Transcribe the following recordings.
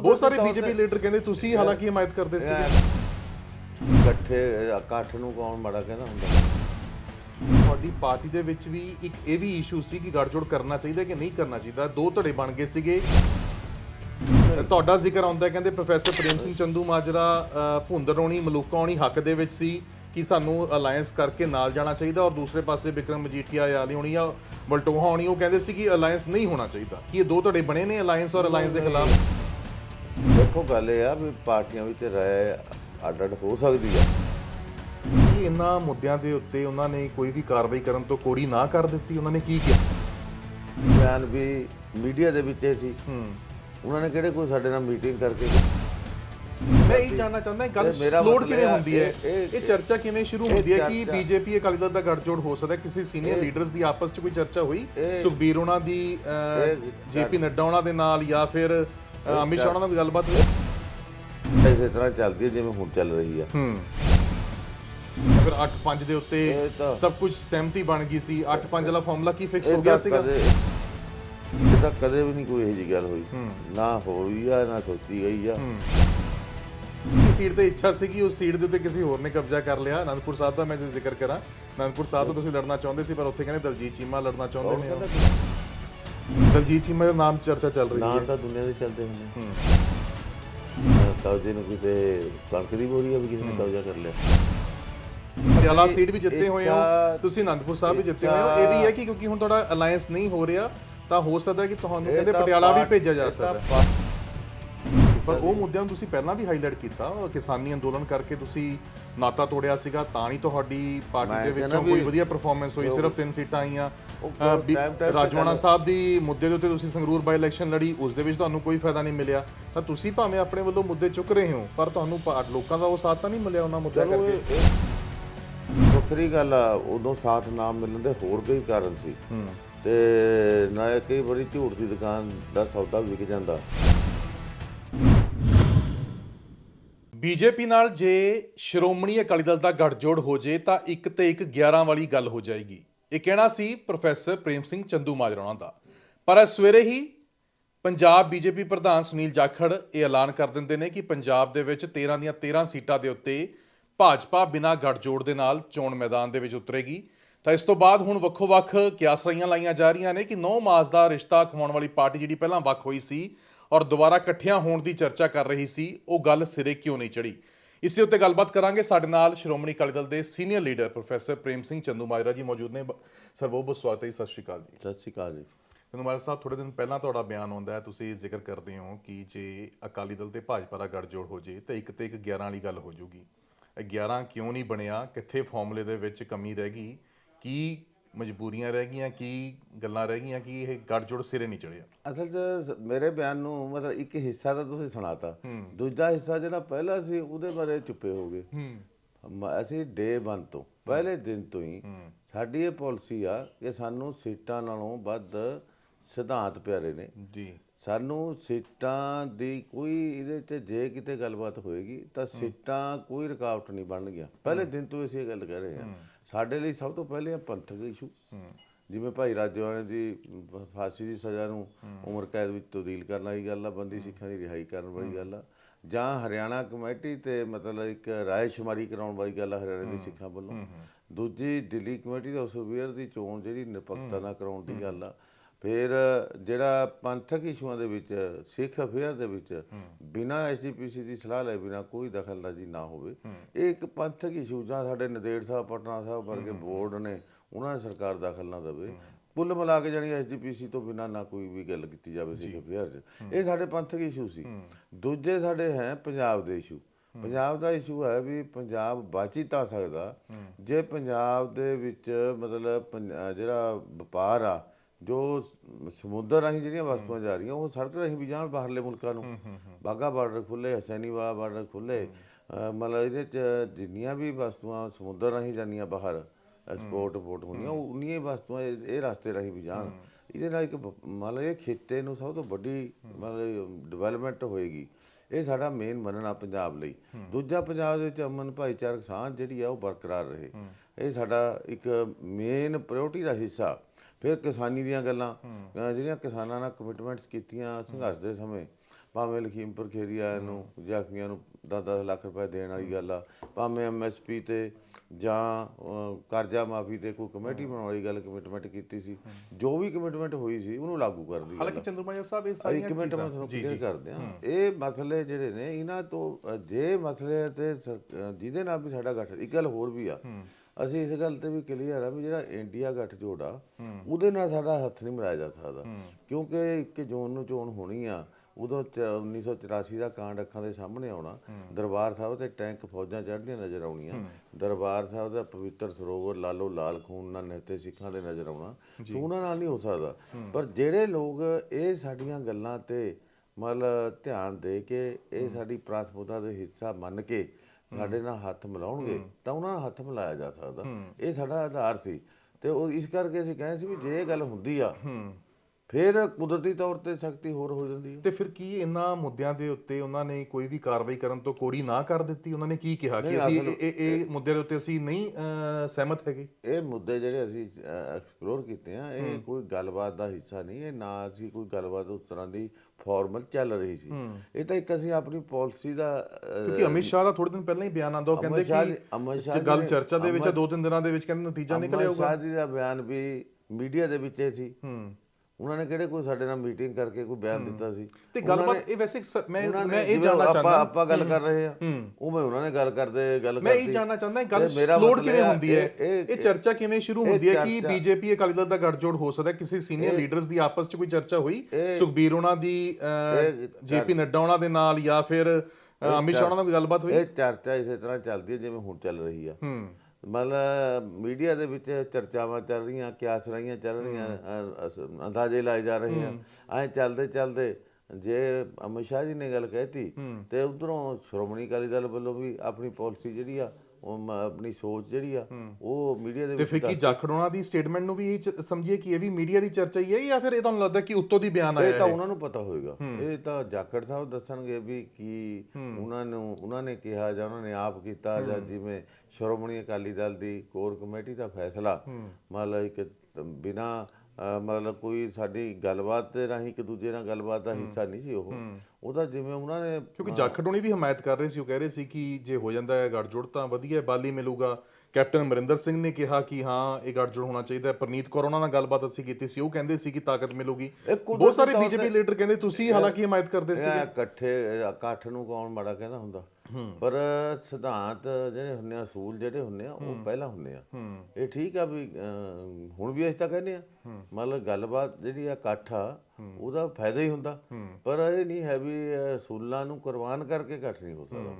ਬਹੁਤ ਸਾਰੇ BJP leader ਕਹਿੰਦੇ ਤੁਸੀਂ ਹਾਲਾਂਕਿ ਹਮਾਇਤ ਕਰਦੇ ਸੀ ਇਕੱਠੇ ਇਕੱਠ ਨੂੰ ਕੌਣ ਮਾੜਾ ਕਹਿੰਦਾ ਹੁੰਦਾ? ਤੁਹਾਡੀ ਪਾਰਟੀ ਦੇ ਵਿੱਚ ਵੀ ਇੱਕ ਇਹ ਵੀ ਇਸ਼ੂ ਸੀ ਕਿ ਗੱਠਜੋੜ ਕਰਨਾ ਚਾਹੀਦਾ ਕਿ ਨਹੀਂ ਕਰਨਾ ਚਾਹੀਦਾ। ਦੋ ਧੜੇ ਬਣ ਗਏ ਸੀਗੇ। ਤੁਹਾਡਾ ਜ਼ਿਕਰ ਆਉਂਦਾ ਕਹਿੰਦੇ ਪ੍ਰੋਫੈਸਰ ਪ੍ਰੇਮ ਸਿੰਘ ਚੰਦੂ ਮਾਜਰਾ ਭੁੰਦਰੋਣੀ ਮਲੂਕਾਉਣੀ ਹੱਕ ਦੇ ਵਿੱਚ ਸੀ ਕਿ ਸਾਨੂੰ ਅਲਾਈਅੰਸ ਕਰਕੇ ਨਾਲ ਜਾਣਾ ਚਾਹੀਦਾ ਔਰ ਦੂਸਰੇ ਪਾਸੇ ਵਿਕਰਮ ਮਜੀਠੀਆ ਯਾਲੀ ਹੋਣੀ ਆ ਬਲਟੋਹਾ ਹੋਣੀ ਉਹ ਕਹਿੰਦੇ ਸੀ ਕਿ ਅਲਾਈਅੰਸ ਨਹੀਂ ਹੋਣਾ ਚਾਹੀਦਾ। ਕਿ ਇਹ ਦੋ ਧੜੇ ਬਣੇ ਨੇ ਅਲਾਈਅੰਸ ਔਰ ਅਲਾਈਅੰਸ ਦੇ ਖਿਲਾਫ? ਦੇਖੋ ਗੱਲ ਇਹ ਆ ਵੀ ਪਾਰਟੀਆਂ ਵਿੱਚ ਰਾਏ ਅੱਡ ਅੱਡ ਹੋ ਸਕਦੀ ਆ। ਕੀ ਇਹਨਾਂ ਮੁੱਦਿਆਂ ਦੇ ਉੱਤੇ ਉਹਨਾਂ ਨੇ ਕੋਈ ਵੀ ਕਾਰਵਾਈ ਕਰਨ ਤੋਂ ਕੋਰੀ ਨਾ ਕਰ ਦਿੱਤੀ? ਉਹਨਾਂ ਨੇ ਕੀ ਕੀਤਾ ਬਿਆਨ ਵੀ ਮੀਡੀਆ ਦੇ ਵਿੱਚ ਸੀ। ਹੂੰ। ਉਹਨਾਂ ਨੇ ਕਿਹੜੇ ਕੋਈ ਸਾਡੇ ਨਾਲ ਮੀਟਿੰਗ ਕਰਕੇ ਮੈਂ ਇਹ ਜਾਣਨਾ ਚਾਹੁੰਦਾ ਗੱਲ ਲੋਡ ਕਿਵੇਂ ਹੁੰਦੀ ਹੈ? ਇਹ- ਚਰਚਾ ਕਿਵੇਂ ਸ਼ੁਰੂ ਹੁੰਦੀ ਹੈ ਕਿ ਬੀਜੇਪੀ ਅਕਾਲੀ ਦਲ ਦਾ ਗੱਠਜੋੜ ਹੋ ਸਕਦਾ? ਕਿਸੇ ਸੀਨੀਅਰ ਲੀਡਰਸ ਦੀ ਆਪਸ 'ਚ ਕੋਈ ਚਰਚਾ ਹੋਈ? ਸੁਖਬੀਰ ਉਹਨਾਂ ਦੀ ਜੇਪੀ ਨੱਡਾ ਉਹਨਾਂ ਦੇ ਨਾਲ ਜਾਂ ਫਿਰ ਅਮਿਤ ਸ਼ਾਹ ਨਾਲ ਗੱਲਬਾਤ ਇਸੇ ਤਰ੍ਹਾਂ ਚੱਲਦੀ ਹੈ ਜਿਵੇਂ ਹੁਣ ਚੱਲ ਰਹੀ ਆ ਹੂੰ। ਅਗਰ 8-5 ਦੇ ਉੱਤੇ ਸਭ ਕੁਝ ਸਹਿਮਤੀ ਬਣ ਗਈ ਸੀ 8-5 ਵਾਲਾ ਫਾਰਮੂਲਾ ਕੀ ਫਿਕਸ ਹੋ ਗਿਆ ਸੀਗਾ? ਇਹ ਤਾਂ ਕਦੇ ਵੀ ਨਹੀਂ ਕੋਈ ਇਹੋ ਜਿਹੀ ਗੱਲ ਹੋਈ। ਨਾ ਹੋਈ ਆ ਨਾ ਸੋਚੀ ਗਈ ਆ। ਕੀ ਸੀਟ ਤੇ ਇੱਛਾ ਸੀ ਕਿ ਉਸ ਸੀਟ ਦੇ ਉੱਤੇ ਕਿਸੇ ਹੋਰ ਨੇ ਕਬਜ਼ਾ ਕਰ ਲਿਆ। ਅਨੰਦਪੁਰ ਸਾਹਿਬ ਦਾ ਮੈਂ ਜੇ ਜ਼ਿਕਰ ਕਰਾਂ ਅਨੰਦਪੁਰ ਸਾਹਿਬ ਤੋਂ ਤੁਸੀਂ ਲੜਨਾ ਚਾਹੁੰਦੇ ਸੀ ਪਰ ਉੱਥੇ ਕਹਿੰਦੇ ਦਲਜੀਤ ਚੀਮਾ ਲੜਨਾ ਚਾਹੁੰਦੇ ਨੇ। ਦਲਜੀਤ ਚੀਮਾ ਦਾ ਨਾਮ ਚਰਚਾ ਚੱਲ ਰਹੀ ਨਾ ਹੈ। ਤਾਂ ਦੁਨੀਆ ਦੇ ਚੱਲਦੇ ਹੁੰਦੇ ਹੂੰ। ਕਬਜ਼ੇ ਨੂੰ ਕਿਤੇ ਕਣਕ ਦੀ ਬੋਰੀ ਆ ਵੀ ਕਿਸੇ ਨੇ ਕਬਜ਼ਾ ਕਰ ਲਿਆ। ਪਟਿਆਲਾ ਸੀਟ ਵੀ ਜਿੱਤੇ ਹੋਏ ਹੋ। ਤੁਸੀਂ ਅਨੰਦਪੁਰ ਸਾਹਿਬ ਵੀ ਜਿੱਤੇ ਹੋਏ ਹੋ। ਇਹ ਵੀ ਹੈ ਕਿ ਕਿਉਂਕਿ ਹੁਣ ਤੁਹਾਡਾ ਅਲਾਈਅੰਸ ਨਹੀਂ ਹੋ ਰਿਹਾ ਤਾਂ ਹੋ ਸਕਦਾ ਕਿ ਤੁਹਾਨੂੰ ਕਹਿੰਦੇ ਪਟਿਆਲਾ ਵੀ ਭੇਜਿਆ ਜਾ ਸਕਦਾ ਹੈ। ਪਰ ਉਹ ਮੁੱਦਿਆਂ ਨੂੰ ਤੁਸੀਂ ਪਹਿਲਾਂ ਵੀ ਹਾਈਲਾਈਟ ਕੀਤਾ ਕਿਸਾਨੀ ਅੰਦੋਲਨ ਕਰਕੇ ਤੁਸੀਂ ਨਾਤਾ ਤੋੜਿਆ ਸੀਗਾ ਤਾਂ ਨਹੀਂ ਤੁਹਾਡੀ ਪਾਰਟੀ ਦੇ ਵਿੱਚੋਂ ਕੋਈ ਵਧੀਆ ਪਰਫਾਰਮੈਂਸ ਹੋਈ ਸਿਰਫ ਤਿੰਨ ਸੀਟਾਂ ਆਈਆਂ। ਗੱਲ- ਸਾਹਿਬ ਦੀ ਮੁੱਦੇ ਦੇ ਉੱਤੇ ਤੁਸੀਂ ਸੰਗਰੂਰ ਬਾਈ ਇਲੈਕਸ਼ਨ ਲੜੀ ਉਸ ਦੇ ਵਿੱਚ ਤੁਹਾਨੂੰ ਕੋਈ ਫਾਇਦਾ ਨਹੀਂ ਮਿਲਿਆ। ਤਾਂ ਤੁਸੀਂ ਭਾਵੇਂ ਆਪਣੇ ਵੱਲੋਂ ਮੁੱਦੇ ਚੁੱਕ ਰਹੇ ਹੋ ਪਰ ਤੁਹਾਨੂੰ ਲੋਕਾਂ ਦਾ ਉਹ ਸਾਥ ਤਾਂ ਨਹੀਂ ਮਿਲਿਆ ਉਹਨਾਂ ਮੁੱਦਿਆਂ ਕਰਕੇ। ਵੱਖਰੀ ਗੱਲ ਆ ਉਦੋਂ ਸਾਥ ਨਾ ਮਿਲਣ ਦੇ ਹੋਰ ਕਈ ਕਾਰਨ ਸੀ। ਹੂੰ। ਤੇ ਨਾ ਕਈ ਵਾਰੀ ਝੂਠ ਦੀ ਦੁਕਾਨ ਦਾ ਸੌਦਾ ਵਿਕ ਜਾਂਦਾ। ਬੀਜੇਪੀ ਨਾਲ ਜੇ ਸ਼੍ਰੋਮਣੀ ਅਕਾਲੀ ਦਲ ਦਾ ਗੱਠਜੋੜ ਹੋ ਜੇ, ਤਾਂ ਇੱਕ ਤੇ ਇੱਕ 11 ਵਾਲੀ ਗੱਲ ਹੋ ਜਾਏਗੀ। ਇਹ ਕਹਿਣਾ ਸੀ ਪ੍ਰੋਫੈਸਰ ਪ੍ਰੇਮ ਸਿੰਘ ਚੰਦੂ ਮਾਜਰਾ ਦਾ। ਪਰ ਅੱਜ ਸਵੇਰੇ ਹੀ ਪੰਜਾਬ ਬੀਜੇਪੀ ਪ੍ਰਧਾਨ ਸੁਨੀਲ ਜਾਖੜ ਇਹ ਐਲਾਨ ਕਰ ਦਿੰਦੇ ਨੇ ਕਿ ਪੰਜਾਬ ਦੇ ਵਿੱਚ 13 ਦੀਆਂ 13 ਸੀਟਾਂ ਦੇ ਉੱਤੇ ਭਾਜਪਾ ਬਿਨਾਂ ਗੱਠਜੋੜ ਦੇ ਨਾਲ ਚੋਣ ਮੈਦਾਨ ਦੇ ਵਿੱਚ ਉਤਰੇਗੀ। ਤਾਂ ਇਸ ਤੋਂ ਬਾਅਦ ਹੁਣ ਵੱਖੋ-ਵੱਖ ਕਿਆਸਰੀਆਂ ਲਾਈਆਂ ਜਾ ਰਹੀਆਂ ਨੇ ਕਿ ਨੌ ਮਾਸ ਦਾ ਰਿਸ਼ਤਾ ਖਵਾਉਣ ਵਾਲੀ ਪਾਰਟੀ ਜਿਹੜੀ ਪਹਿਲਾਂ ਵੱਖ ਹੋਈ ਸੀ ਔਰ ਦੁਬਾਰਾ ਇਕੱਠਿਆਂ ਹੋਣ ਦੀ ਚਰਚਾ ਕਰ ਰਹੀ ਸੀ ਉਹ ਗੱਲ ਸਿਰੇ ਕਿਉਂ ਨਹੀਂ ਚੜੀ ਇਸ ਦੇ ਉੱਤੇ ਗੱਲਬਾਤ ਕਰਾਂਗੇ। ਸਾਡੇ ਨਾਲ ਸ਼੍ਰੋਮਣੀ ਅਕਾਲੀ ਦਲ ਦੇ senior leader professor Prem Singh Chandumajra ji ਮੌਜੂਦ ਨੇ। ਸਰ ਬਹੁਤ ਬਹੁਤ ਸਵਾਗਤ ਹੈ ਜੀ, ਸਤਿ ਸ਼੍ਰੀ ਅਕਾਲ ਜੀ। ਸਤਿ ਸ਼੍ਰੀ ਅਕਾਲ ਜੀ। ਚੰਦੂ ਮਾਜਰਾ ਸਾਹਿਬ ਥੋੜੇ ਦਿਨ ਪਹਿਲਾਂ ਤੁਹਾਡਾ ਬਿਆਨ ਆਉਂਦਾ ਹੈ। ਤੁਸੀਂ ਜ਼ਿਕਰ ਕਰਦੇ ਹੋ ਕਿ ਜੇ ਅਕਾਲੀ ਦਲ ਤੇ ਭਾਜਪਾ ਦਾ ਗੱਠਜੋੜ ਹੋ ਜੇ ਤਾਂ ਇੱਕ ਤੇ ਇੱਕ 11 ਵਾਲੀ ਗੱਲ ਹੋ ਜਾਊਗੀ ਇਹ 11 ਕਿਉਂ ਨਹੀਂ ਬਣਿਆ? ਕਿੱਥੇ ਫਾਰਮੂਲੇ ਦੇ ਵਿੱਚ ਕਮੀ ਰਹਿ ਗਈ? ਕੀ ਮਜਬੂਰੀਆਂ ਰਹਿ ਗਈਆਂ ਕੀ ਗੱਲਾਂ ਰਹਿ ਗਈਆਂ ਕਿ ਇਹ ਗੱਠਜੋੜ ਸਿਰੇ ਨਹੀਂ ਚੜਿਆ ਅਸਲ 'ਚ ਮੇਰੇ ਬਿਆਨ ਨੂੰ ਮਤਲਬ ਇੱਕ ਹਿੱਸਾ ਤਾਂ ਤੁਸੀਂ ਸੁਣਾਤਾ। ਦੂਜਾ ਹਿੱਸਾ ਜਿਹੜਾ ਪਹਿਲਾ ਸੀ ਉਹਦੇ ਬਾਰੇ ਚੁੱਪੇ ਹੋ ਗਏ। ਅਸੀਂ ਡੇ 1 ਤੋਂ ਪਹਿਲੇ ਦਿਨ ਤੋਂ ਹੀ ਸਾਡੀ ਇਹ ਪਾਲਿਸੀ ਆ ਕਿ ਸਾਨੂੰ ਸੀਟਾਂ ਨਾਲੋਂ ਵੱਧ ਸਿਧਾਂਤ ਪਿਆਰੇ ਨੇ। ਜੀ। ਸਾਨੂੰ ਸੀਟਾਂ ਦੀ ਕੋਈ ਇਹਦੇ ਤੇ ਜੇ ਕਿਤੇ ਗੱਲਬਾਤ ਹੋਏਗੀ ਤਾਂ ਸੀਟਾਂ ਕੋਈ ਰੁਕਾਵਟ ਨਹੀਂ ਬਣਨਗੀਆਂ। ਪਹਿਲੇ ਦਿਨ ਤੋਂ ਅਸੀਂ ਇਹ ਗੱਲ ਕਹਿ ਰਹੇ ਹਾਂ। ਸਾਡੇ ਲਈ ਸਭ ਤੋਂ ਪਹਿਲੇ ਆ ਪੰਥਕ ਇਸ਼ੂ। ਜਿਵੇਂ ਭਾਈ ਰਾਜਵਾਨੇ ਦੀ ਫਾਂਸੀ ਦੀ ਸਜ਼ਾ ਨੂੰ ਉਮਰ ਕੈਦ ਵਿੱਚ ਤਬਦੀਲ ਕਰਨ ਵਾਲੀ ਗੱਲ ਆ, ਬੰਦੀ ਸਿੱਖਾਂ ਦੀ ਰਿਹਾਈ ਕਰਨ ਵਾਲੀ ਗੱਲ ਆ। ਜਾਂ ਹਰਿਆਣਾ ਕਮੇਟੀ ਤੇ ਮਤਲਬ ਇੱਕ ਰਾਏ ਕਰਾਉਣ ਵਾਲੀ ਗੱਲ ਆ, ਹਰਿਆਣਾ ਦੇ ਸਿੱਖਾਂ ਵੱਲੋਂ। ਦੂਜੀ ਦਿੱਲੀ ਕਮੇਟੀ ਦਾ ਉਸਵੀਅਰ ਦੀ ਚੋਣ ਜਿਹੜੀ ਨਿਰਪੱਖਤਾ ਨਾਲ ਕਰਾਉਣ ਦੀ ਗੱਲ ਆ। ਫਿਰ ਜਿਹੜਾ ਪੰਥਕ ਇਸ਼ੂਆਂ ਦੇ ਵਿੱਚ ਸਿੱਖ ਅਫੇਅਰ ਦੇ ਵਿੱਚ ਬਿਨਾਂ ਐਸਜੀਪੀਸੀ ਦੀ ਸਲਾਹ ਲਏ ਬਿਨਾਂ ਕੋਈ ਦਖਲਅੰਦਾਜ਼ੀ ਨਾ ਹੋਵੇ ਇਹ ਇੱਕ ਪੰਥਕ ਇਸ਼ੂ ਜਾਂ ਸਾਡੇ ਨਦੇੜ ਸਾਹਿਬ ਪਟਨਾ ਸਾਹਿਬ ਵਰਗੇ ਬੋਰਡ ਨੇ ਉਹਨਾਂ ਨੇ ਸਰਕਾਰ ਦਖਲ ਨਾ ਦੇਵੇ। ਕੁੱਲ ਮਿਲਾ ਕੇ ਜਾਨੀ ਐਸਜੀਪੀਸੀ ਤੋਂ ਬਿਨਾਂ ਨਾ ਕੋਈ ਵੀ ਗੱਲ ਕੀਤੀ ਜਾਵੇ ਸਿੱਖ ਅਫੇਅਰ 'ਚ। ਇਹ ਸਾਡੇ ਪੰਥਕ ਇਸ਼ੂ ਸੀ। ਦੂਜੇ ਸਾਡੇ ਹੈ ਪੰਜਾਬ ਦੇ ਇਸ਼ੂ। ਪੰਜਾਬ ਦਾ ਇਸ਼ੂ ਹੈ ਵੀ ਪੰਜਾਬ ਬਚ ਹੀ ਤਾਂ ਸਕਦਾ। ਜੇ ਪੰਜਾਬ ਦੇ ਵਿੱਚ ਮਤਲਬ ਜਿਹੜਾ ਵਪਾਰ ਆ ਜੋ ਸਮੁੰਦਰ ਰਾਹੀਂ ਜਿਹੜੀਆਂ ਵਸਤੂਆਂ ਜਾ ਰਹੀਆਂ ਉਹ ਸੜਕ ਰਾਹੀਂ ਵੀ ਜਾਣ ਬਾਹਰਲੇ ਮੁਲਕਾਂ ਨੂੰ। ਬਾਗਾ ਬਾਰਡਰ ਖੁੱਲੇ ਹਸੈਨੀਵਾਲਾ ਬਾਰਡਰ ਖੁੱਲੇ ਮਤਲਬ ਇਹਦੇ ਚ ਜਿੰਨੀਆਂ ਵੀ ਵਸਤੂਆਂ ਸਮੁੰਦਰ ਰਾਹੀਂ ਜਾਂਦੀਆਂ ਬਾਹਰ ਐਕਸਪੋਰਟ ਇੰਪੋਰਟ ਹੁੰਦੀਆਂ ਉਹ ਉਨੀਆਂ ਵਸਤੂਆਂ ਇਹ ਰਸਤੇ ਰਾਹੀਂ ਵੀ ਜਾਣ। ਇਹਦੇ ਨਾਲ ਇੱਕ ਮਤਲਬ ਇਹ ਖੇਤੇ ਨੂੰ ਸਭ ਤੋਂ ਵੱਡੀ ਮਤਲਬ ਡਿਵੈਲਪਮੈਂਟ ਹੋਏਗੀ। ਇਹ ਸਾਡਾ ਮੇਨ ਮੰਨਣਾ ਪੰਜਾਬ ਲਈ। ਦੂਜਾ ਪੰਜਾਬ ਦੇ ਵਿੱਚ ਅਮਨ ਭਾਈਚਾਰਕ ਸਾਂਝ ਜਿਹੜੀ ਆ ਉਹ ਬਰਕਰਾਰ ਰਹੇ। ਇਹ ਸਾਡਾ ਇੱਕ ਮੇਨ ਪ੍ਰਾਇੋਰਟੀ ਦਾ ਹਿੱਸਾ ਫਿਰ ਕਿਸਾਨੀ ਦੀਆਂ ਗੱਲਾਂ ਜਿਹੜੀਆਂ ਕਿਸਾਨਾਂ ਨਾਲ ਕਮਿਟਮੈਂਟਸ ਕੀਤੀਆਂ ਸੰਘਰਸ਼ ਦੇ ਸਮੇਂ ਭਾਵੇਂ ਲਖੀਮਪੁਰ ਖੇਰੀਆ ਨੂੰ ਜਾਖੀਆਂ ਨੂੰ 10-10 ਲੱਖ ਰੁਪਏ ਦੇਣ ਵਾਲੀ ਗੱਲ ਆ ਭਾਵੇਂ ਐਮਐਸਪੀ ਤੇ ਜਾਂ ਕਰਜ਼ਾ ਮਾਫੀ ਤੇ ਕੋਈ ਕਮੇਟੀ ਬਣਾਉਣ ਵਾਲੀ ਗੱਲ ਕਮਿਟਮੈਂਟ ਕੀਤੀ ਸੀ ਜੋ ਵੀ ਕਮਿਟਮੈਂਟ ਹੋਈ ਸੀ ਉਹਨੂੰ ਲਾਗੂ ਕਰਦੀ ਗੱਲ ਹਾਲਾਂਕਿ ਮਾਜਰਾ ਸਾਹਿਬ ਇਹ ਅਸੀਂ ਸਾਰੀਆਂ ਇੱਕ ਮਿੰਟ ਮੈਂ ਚੀਜ਼ਾਂ ਤੁਹਾਨੂੰ ਕਲੀਅਰ ਕਰਦੇ ਹਾਂ। ਇਹ ਮਸਲੇ ਜਿਹੜੇ ਨੇ ਇਹਨਾਂ ਤੋਂ ਅ, ਜੇ ਮਸਲੇ ਤੇ ਸਰ- ਅ, ਜਿਹਦੇ ਨਾਲ ਵੀ ਸਾਡਾ ਗੱਠ ਇੱਕ ਗੱਲ ਹੋਰ ਵੀ ਆ। ਅਸੀਂ ਇਸ ਗੱਲ ਤੇ ਵੀ ਕਲੀਅਰ ਆ ਵੀ ਜਿਹੜਾ ਇੰਡੀਆ ਗੱਠ ਜੋੜਾ ਉਹਦੇ ਨਾਲ ਸਾਡਾ ਹੱਥ ਨਹੀਂ ਮਿਲਾਇਆ ਜਾ ਸਕਦਾ। ਕਿਉਂਕਿ 1 ਜੂਨ ਨੂੰ ਚੋਣ ਹੋਣੀ ਆ ਉਦੋਂ ਚ- 1984 ਦਾ ਕਾਂਡ ਅੱਖਾਂ ਦੇ ਸਾਹਮਣੇ ਆਉਣਾ। ਦਰਬਾਰ ਸਾਹਿਬ ਤੇ ਟੈਂਕ ਫੌਜਾਂ ਚੜ੍ਹਦੀਆਂ ਨਜ਼ਰ ਆਉਣੀਆਂ। ਦਰਬਾਰ ਸਾਹਿਬ ਦਾ ਪਵਿੱਤਰ ਸਰੋਵਰ ਲਾਲੋ ਲਾਲ ਖੂਨ ਨਾਲ ਨਿਹਤੇ ਸਿੱਖਾਂ ਦੇ ਨਜ਼ਰ ਆਉਣਾ। ਸੋ ਉਹਨਾਂ ਨਾਲ ਨਹੀਂ ਹੋ ਸਕਦਾ। ਪਰ ਜਿਹੜੇ ਲੋਕ ਇਹ ਸਾਡੀਆਂ ਗੱਲਾਂ ਤੇ ਮਤਲਬ ਧਿਆਨ ਦੇ ਕੇ ਇਹ ਸਾਡੀ ਪ੍ਰਾਥਮਿਕਤਾ ਦੇ ਹਿੱਸਾ ਮੰਨ ਕੇ ਸਾਡੇ ਨਾਲ ਹੱਥ ਮਿਲਾਉਣਗੇ ਤਾਂ ਉਹਨਾਂ ਨਾਲ ਹੱਥ ਮਿਲਾਇਆ ਜਾ ਸਕਦਾ। ਇਹ ਸਾਡਾ ਆਧਾਰ ਸੀ। ਤੇ ਉਹ ਇਸ ਕਰਕੇ ਅਸੀਂ ਕਹਿੰਦੇ ਸੀ ਵੀ ਜੇ ਇਹ ਗੱਲ ਹੁੰਦੀ ਆ ਫਿਰ ਕੁਦਰਤੀ ਤੌਰ ਤੇ ਸ਼ਕਤੀ ਹੋਰ ਹੋ ਜਾਂਦੀ ਹੈ। ਤੇ ਫਿਰ ਕੀ ਇਹਨਾਂ ਮੁੱਦਿਆਂ ਦੇ ਉੱਤੇ ਉਹਨਾਂ ਨੇ ਕੋਈ ਵੀ ਕਾਰਵਾਈ ਕਰਨ ਤੋਂ ਕੋਰੀ ਨਾ ਕਰ ਦਿੱਤੀ? ਉਹਨਾਂ ਨੇ ਕੀ ਕਿਹਾ ਕਿ ਨਹੀਂ, ਅਸੀਂ ਅਸਲ- ਇਹ ਇਹ ਮੁੱਦੇ ਦੇ ਉੱਤੇ ਅਸੀਂ ਨਹੀਂ ਅਹ, ਸਹਿਮਤ ਹੈਗੇ? ਇਹ ਮੁੱਦੇ ਜਿਹੜੇ ਅਸੀਂ ਐਕਸਪਲੋਰ ਕੀਤੇ ਆ ਇਹ ਕੋਈ ਗੱਲਬਾਤ ਦਾ ਹਿੱਸਾ ਨਹੀਂ ਇਹ ਨਾ ਅਸੀਂ ਕੋਈ ਗੱਲਬਾਤ ਉਸ ਤਰ੍ਹਾਂ ਦੀ ਫਾਰਮਲ ਚੱਲ ਰਹੀ ਸੀ। ਇਹ ਤਾਂ ਇੱਕ ਅਸੀਂ ਆਪਣੀ ਪਾਲਿਸੀ ਦਾ ਅਹ, ਕਿਉਂਕਿ ਅਮਿਤ ਸ਼ਾਹ ਦਾ ਥੋੜੇ ਦਿਨ ਪਹਿਲਾਂ ਹੀ ਬਿਆਨ ਆਂਦਾ ਉਹ ਕਹਿੰਦੇ ਸ਼ਾਹ ਕਿ ਜੀ- ਅਮਿਤ ਸ਼ਾਹ ਜੇ ਗੱਲ ਨੇ- ਚਰਚਾ ਦੇ ਵਿੱਚ ਦੋ ਤਿੰਨ ਦਿਨਾਂ ਦੇ ਵਿੱਚ ਕਹਿੰਦੇ ਨਤੀਜਾ ਨਿਕਲ ਅਮਰ ਸ਼ਾਹ ਜੀ ਦਾ ਬਿਆਨ ਵੀ ਮੀਡੀਆ ਦੇ ਵਿੱਚ ਹੀ ਸੀ। ਹੂੰ। ਉਹਨਾਂ ਨੇ ਕਿਹੜੇ ਕੋਈ ਸਾਡੇ ਨਾਲ ਮੀਟਿੰਗ ਕਰਕੇ ਕੋਈ ਬਿਆਨ ਦਿੱਤਾ ਸੀ? ਤੇ ਗੱਲਬਾਤ ਇਹ ਵੈਸੇ ਮੈਂ ਇਹ ਜਾਨਣਾ ਆਪਾਂ ਚਾਹੁੰਦਾ। ਆਪਾਂ ਗੱਲ ਕਰ ਰਹੇ ਆ। ਉਹ ਮੈਂ ਉਹਨਾਂ ਨੇ ਗੱਲ ਕਰਦੇ ਗੱਲ ਮੈਂ ਇਹ। ਜਾਨਣਾ ਚਾਹੁੰਦਾ ਇਹ ਗੱਲ ਮਤਲਬ ਕਿਵੇਂ ਹੁੰਦੀ ਹੈ? ਇਹ- ਚਰਚਾ ਕਿਵੇਂ ਸ਼ੁਰੂ ਹੁੰਦੀ ਹੈ ਕਿ ਬੀਜੇਪੀ ਅਕਾਲੀ ਦਲ ਦਾ ਗੱਠਜੋੜ ਹੋ ਸਕਦਾ ਕਿਸੇ ਸੀਨੀਅਰ ਲੀਡਰਸ ਦੀ ਆਪਸ 'ਚ ਕੋਈ ਚਰਚਾ ਹੋਈ? ਸੁਖਬੀਰ ਉਹਨਾਂ ਦੀ ਜੇਪੀ ਨੱਡਾ ਉਹਨਾਂ ਦੇ ਨਾਲ ਜਾਂ ਫਿਰ ਅਮਿਤ ਸ਼ਾਹ ਉਹਨਾਂ ਨਾਲ ਗੱਲਬਾਤ ਹੋਈ? ਇਹ ਚਰਚਾ ਇਸੇ ਤਰ੍ਹਾਂ ਚੱਲਦੀ ਹੈ ਜਿਵੇਂ ਹੁਣ ਚੱਲ ਰਹੀ ਆ। ਹੂੰ। ਮਤਲਬ ਮੀਡੀਆ ਦੇ ਵਿੱਚ ਚਰਚਾਵਾਂ ਚੱਲ ਰਹੀਆਂ ਕਿਆਸ ਰਹੀਆਂ ਚੱਲ ਰਹੀਆਂ ਅ, ਅਸ- ਅੰਦਾਜ਼ੇ ਲਾਏ ਜਾ ਰਹੇ ਆ। ਐ ਚੱਲਦੇ ਚੱਲਦੇ ਜੇ ਅਮਿਤ ਸ਼ਾਹ ਜੀ ਨੇ ਗੱਲ ਕਹਿਤੀ ਤੇ ਉਧਰੋਂ ਸ਼੍ਰੋਮਣੀ ਅਕਾਲੀ ਦਲ ਵੱਲੋਂ ਵੀ ਆਪਣੀ ਪਾਲਿਸੀ ਜਿਹੜੀ ਆ ਉਹ ਮ- ਆਪਣੀ ਸੋਚ ਜਿਹੜੀ ਆ ਉਹ ਮੀਡੀਆ ਦੇ ਤੇ ਵਿੱਚ ਫਿਰ ਕੀ ਜਾਖੜੋਣਾ ਦੀ ਸਟੇਟਮੈਂਟ ਨੂੰ ਵੀ ਇਹ ਚ- ਸਮਝੀਏ ਕਿ ਇਹ ਵੀ ਮੀਡੀਆ ਦੀ ਚਰਚਾ ਹੀ ਹੈ ਜਾਂ ਫਿਰ ਇਹ ਤੁਹਾਨੂੰ ਲੱਗਦਾ ਕਿ ਉੱਤੋਂ ਦੀ ਬਿਆਨ ਆਇਆ ਇਹ ਤਾਂ ਉਹਨਾਂ ਨੂੰ ਪਤਾ ਹੋਏਗਾ। ਇਹ ਤਾਂ ਜਾਖੜ ਸਾਹਿਬ ਦੱਸਣਗੇ ਵੀ ਕੀ ਉਹਨਾਂ ਨੂੰ ਉਹਨਾਂ ਨੇ ਕਿਹਾ ਜਾਂ ਉਹਨਾਂ ਨੇ ਆਪ ਕੀਤਾ ਜਾਂ ਜਿਵੇਂ ਸ਼੍ਰੋਮਣੀ ਅਕਾਲੀ ਦਲ ਦੀ ਕੋਰ ਕਮੇਟੀ ਦਾ ਫੈਸਲਾ। ਮਤਲਬ ਇੱਕ ਬਿਨਾ ਮਤਲਬ ਕੋਈ ਸਾਡੀ ਗੱਲਬਾਤ ਦੇ ਰਾਹੀਂ ਇੱਕ ਦੂਜੇ ਨਾਲ ਗੱਲਬਾਤ ਦਾ ਹਿੱਸਾ ਨਹੀਂ ਸੀ ਉਹ। ਉਹ ਤਾਂ ਜਿਵੇਂ ਉਹਨਾਂ ਨੇ ਕਿਉਂਕਿ ਜਾਖੜੋਣੀ ਵੀ ਹਮਾਇਤ ਕਰ ਰਹੇ ਸੀ ਉਹ ਕਹਿ ਰਹੇ ਸੀ ਕਿ ਜੇ ਹੋ ਜਾਂਦਾ ਹੈ ਗੱਠਜੋੜ ਤਾਂ ਵਧੀਆ ਬਾਲੀ ਮਿਲੂਗਾ। ਕੈਪਟਨ ਅਮਰਿੰਦਰ ਸਿੰਘ ਨੇ ਕਿਹਾ ਕਿ ਹਾਂ ਇਹ ਗੱਠਜੋੜ ਹੋਣਾ ਚਾਹੀਦਾ ਹੈ। ਪ੍ਰਨੀਤ ਕੌਰ ਉਹਨਾਂ ਨਾਲ ਗੱਲਬਾਤ ਅਸੀਂ ਕੀਤੀ ਸੀ। ਉਹ ਕਹਿੰਦੇ ਸੀ ਕਿ ਤਾਕਤ ਮਿਲੂਗੀ। ਬਹੁਤ ਸਾਰੇ ਬੀਜੇਪੀ ਲੀਡਰ ਕਹਿੰਦੇ ਤੁਸੀਂ ਹਾਲਾਂਕਿ ਹਮਾਇਤ ਕਰਦੇ ਸੀ ਇਕੱਠੇ ਇਕੱਠ ਨੂੰ ਕੌਣ ਮਾੜਾ ਕਹਿੰਦਾ ਹੁੰਦਾ? ਪਰ ਸਿਧਾਂਤ ਜਿਹੜੇ ਹੁੰਨੇ ਆ ਜਿਹੜੇ ਹੁੰਨੇ ਆ ਉਹ ਪਹਿਲਾਂ ਹੁੰਨੇ ਆ। ਇਹ ਠੀਕ ਆ ਵੀ ਹੁਣ ਵੀ ਅਸੀਂ ਤਾਂ ਕਹਿੰਦੇ ਆ। ਮਤਲਬ ਗੱਲਬਾਤ ਜਿਹੜੀ ਆ ਇਕੱਠ ਆ ਉਹਦਾ ਫਾਇਦਾ ਹੀ ਹੁੰਦਾ। ਪਰ ਇਹ ਨਹੀਂ ਹੈ ਵੀ ਅਸੂਲਾਂ ਨੂੰ ਕੁਰਬਾਨ ਕਰਕੇ ਇਕੱਠ ਨਹੀਂ ਹੋ ਸਕਦਾ।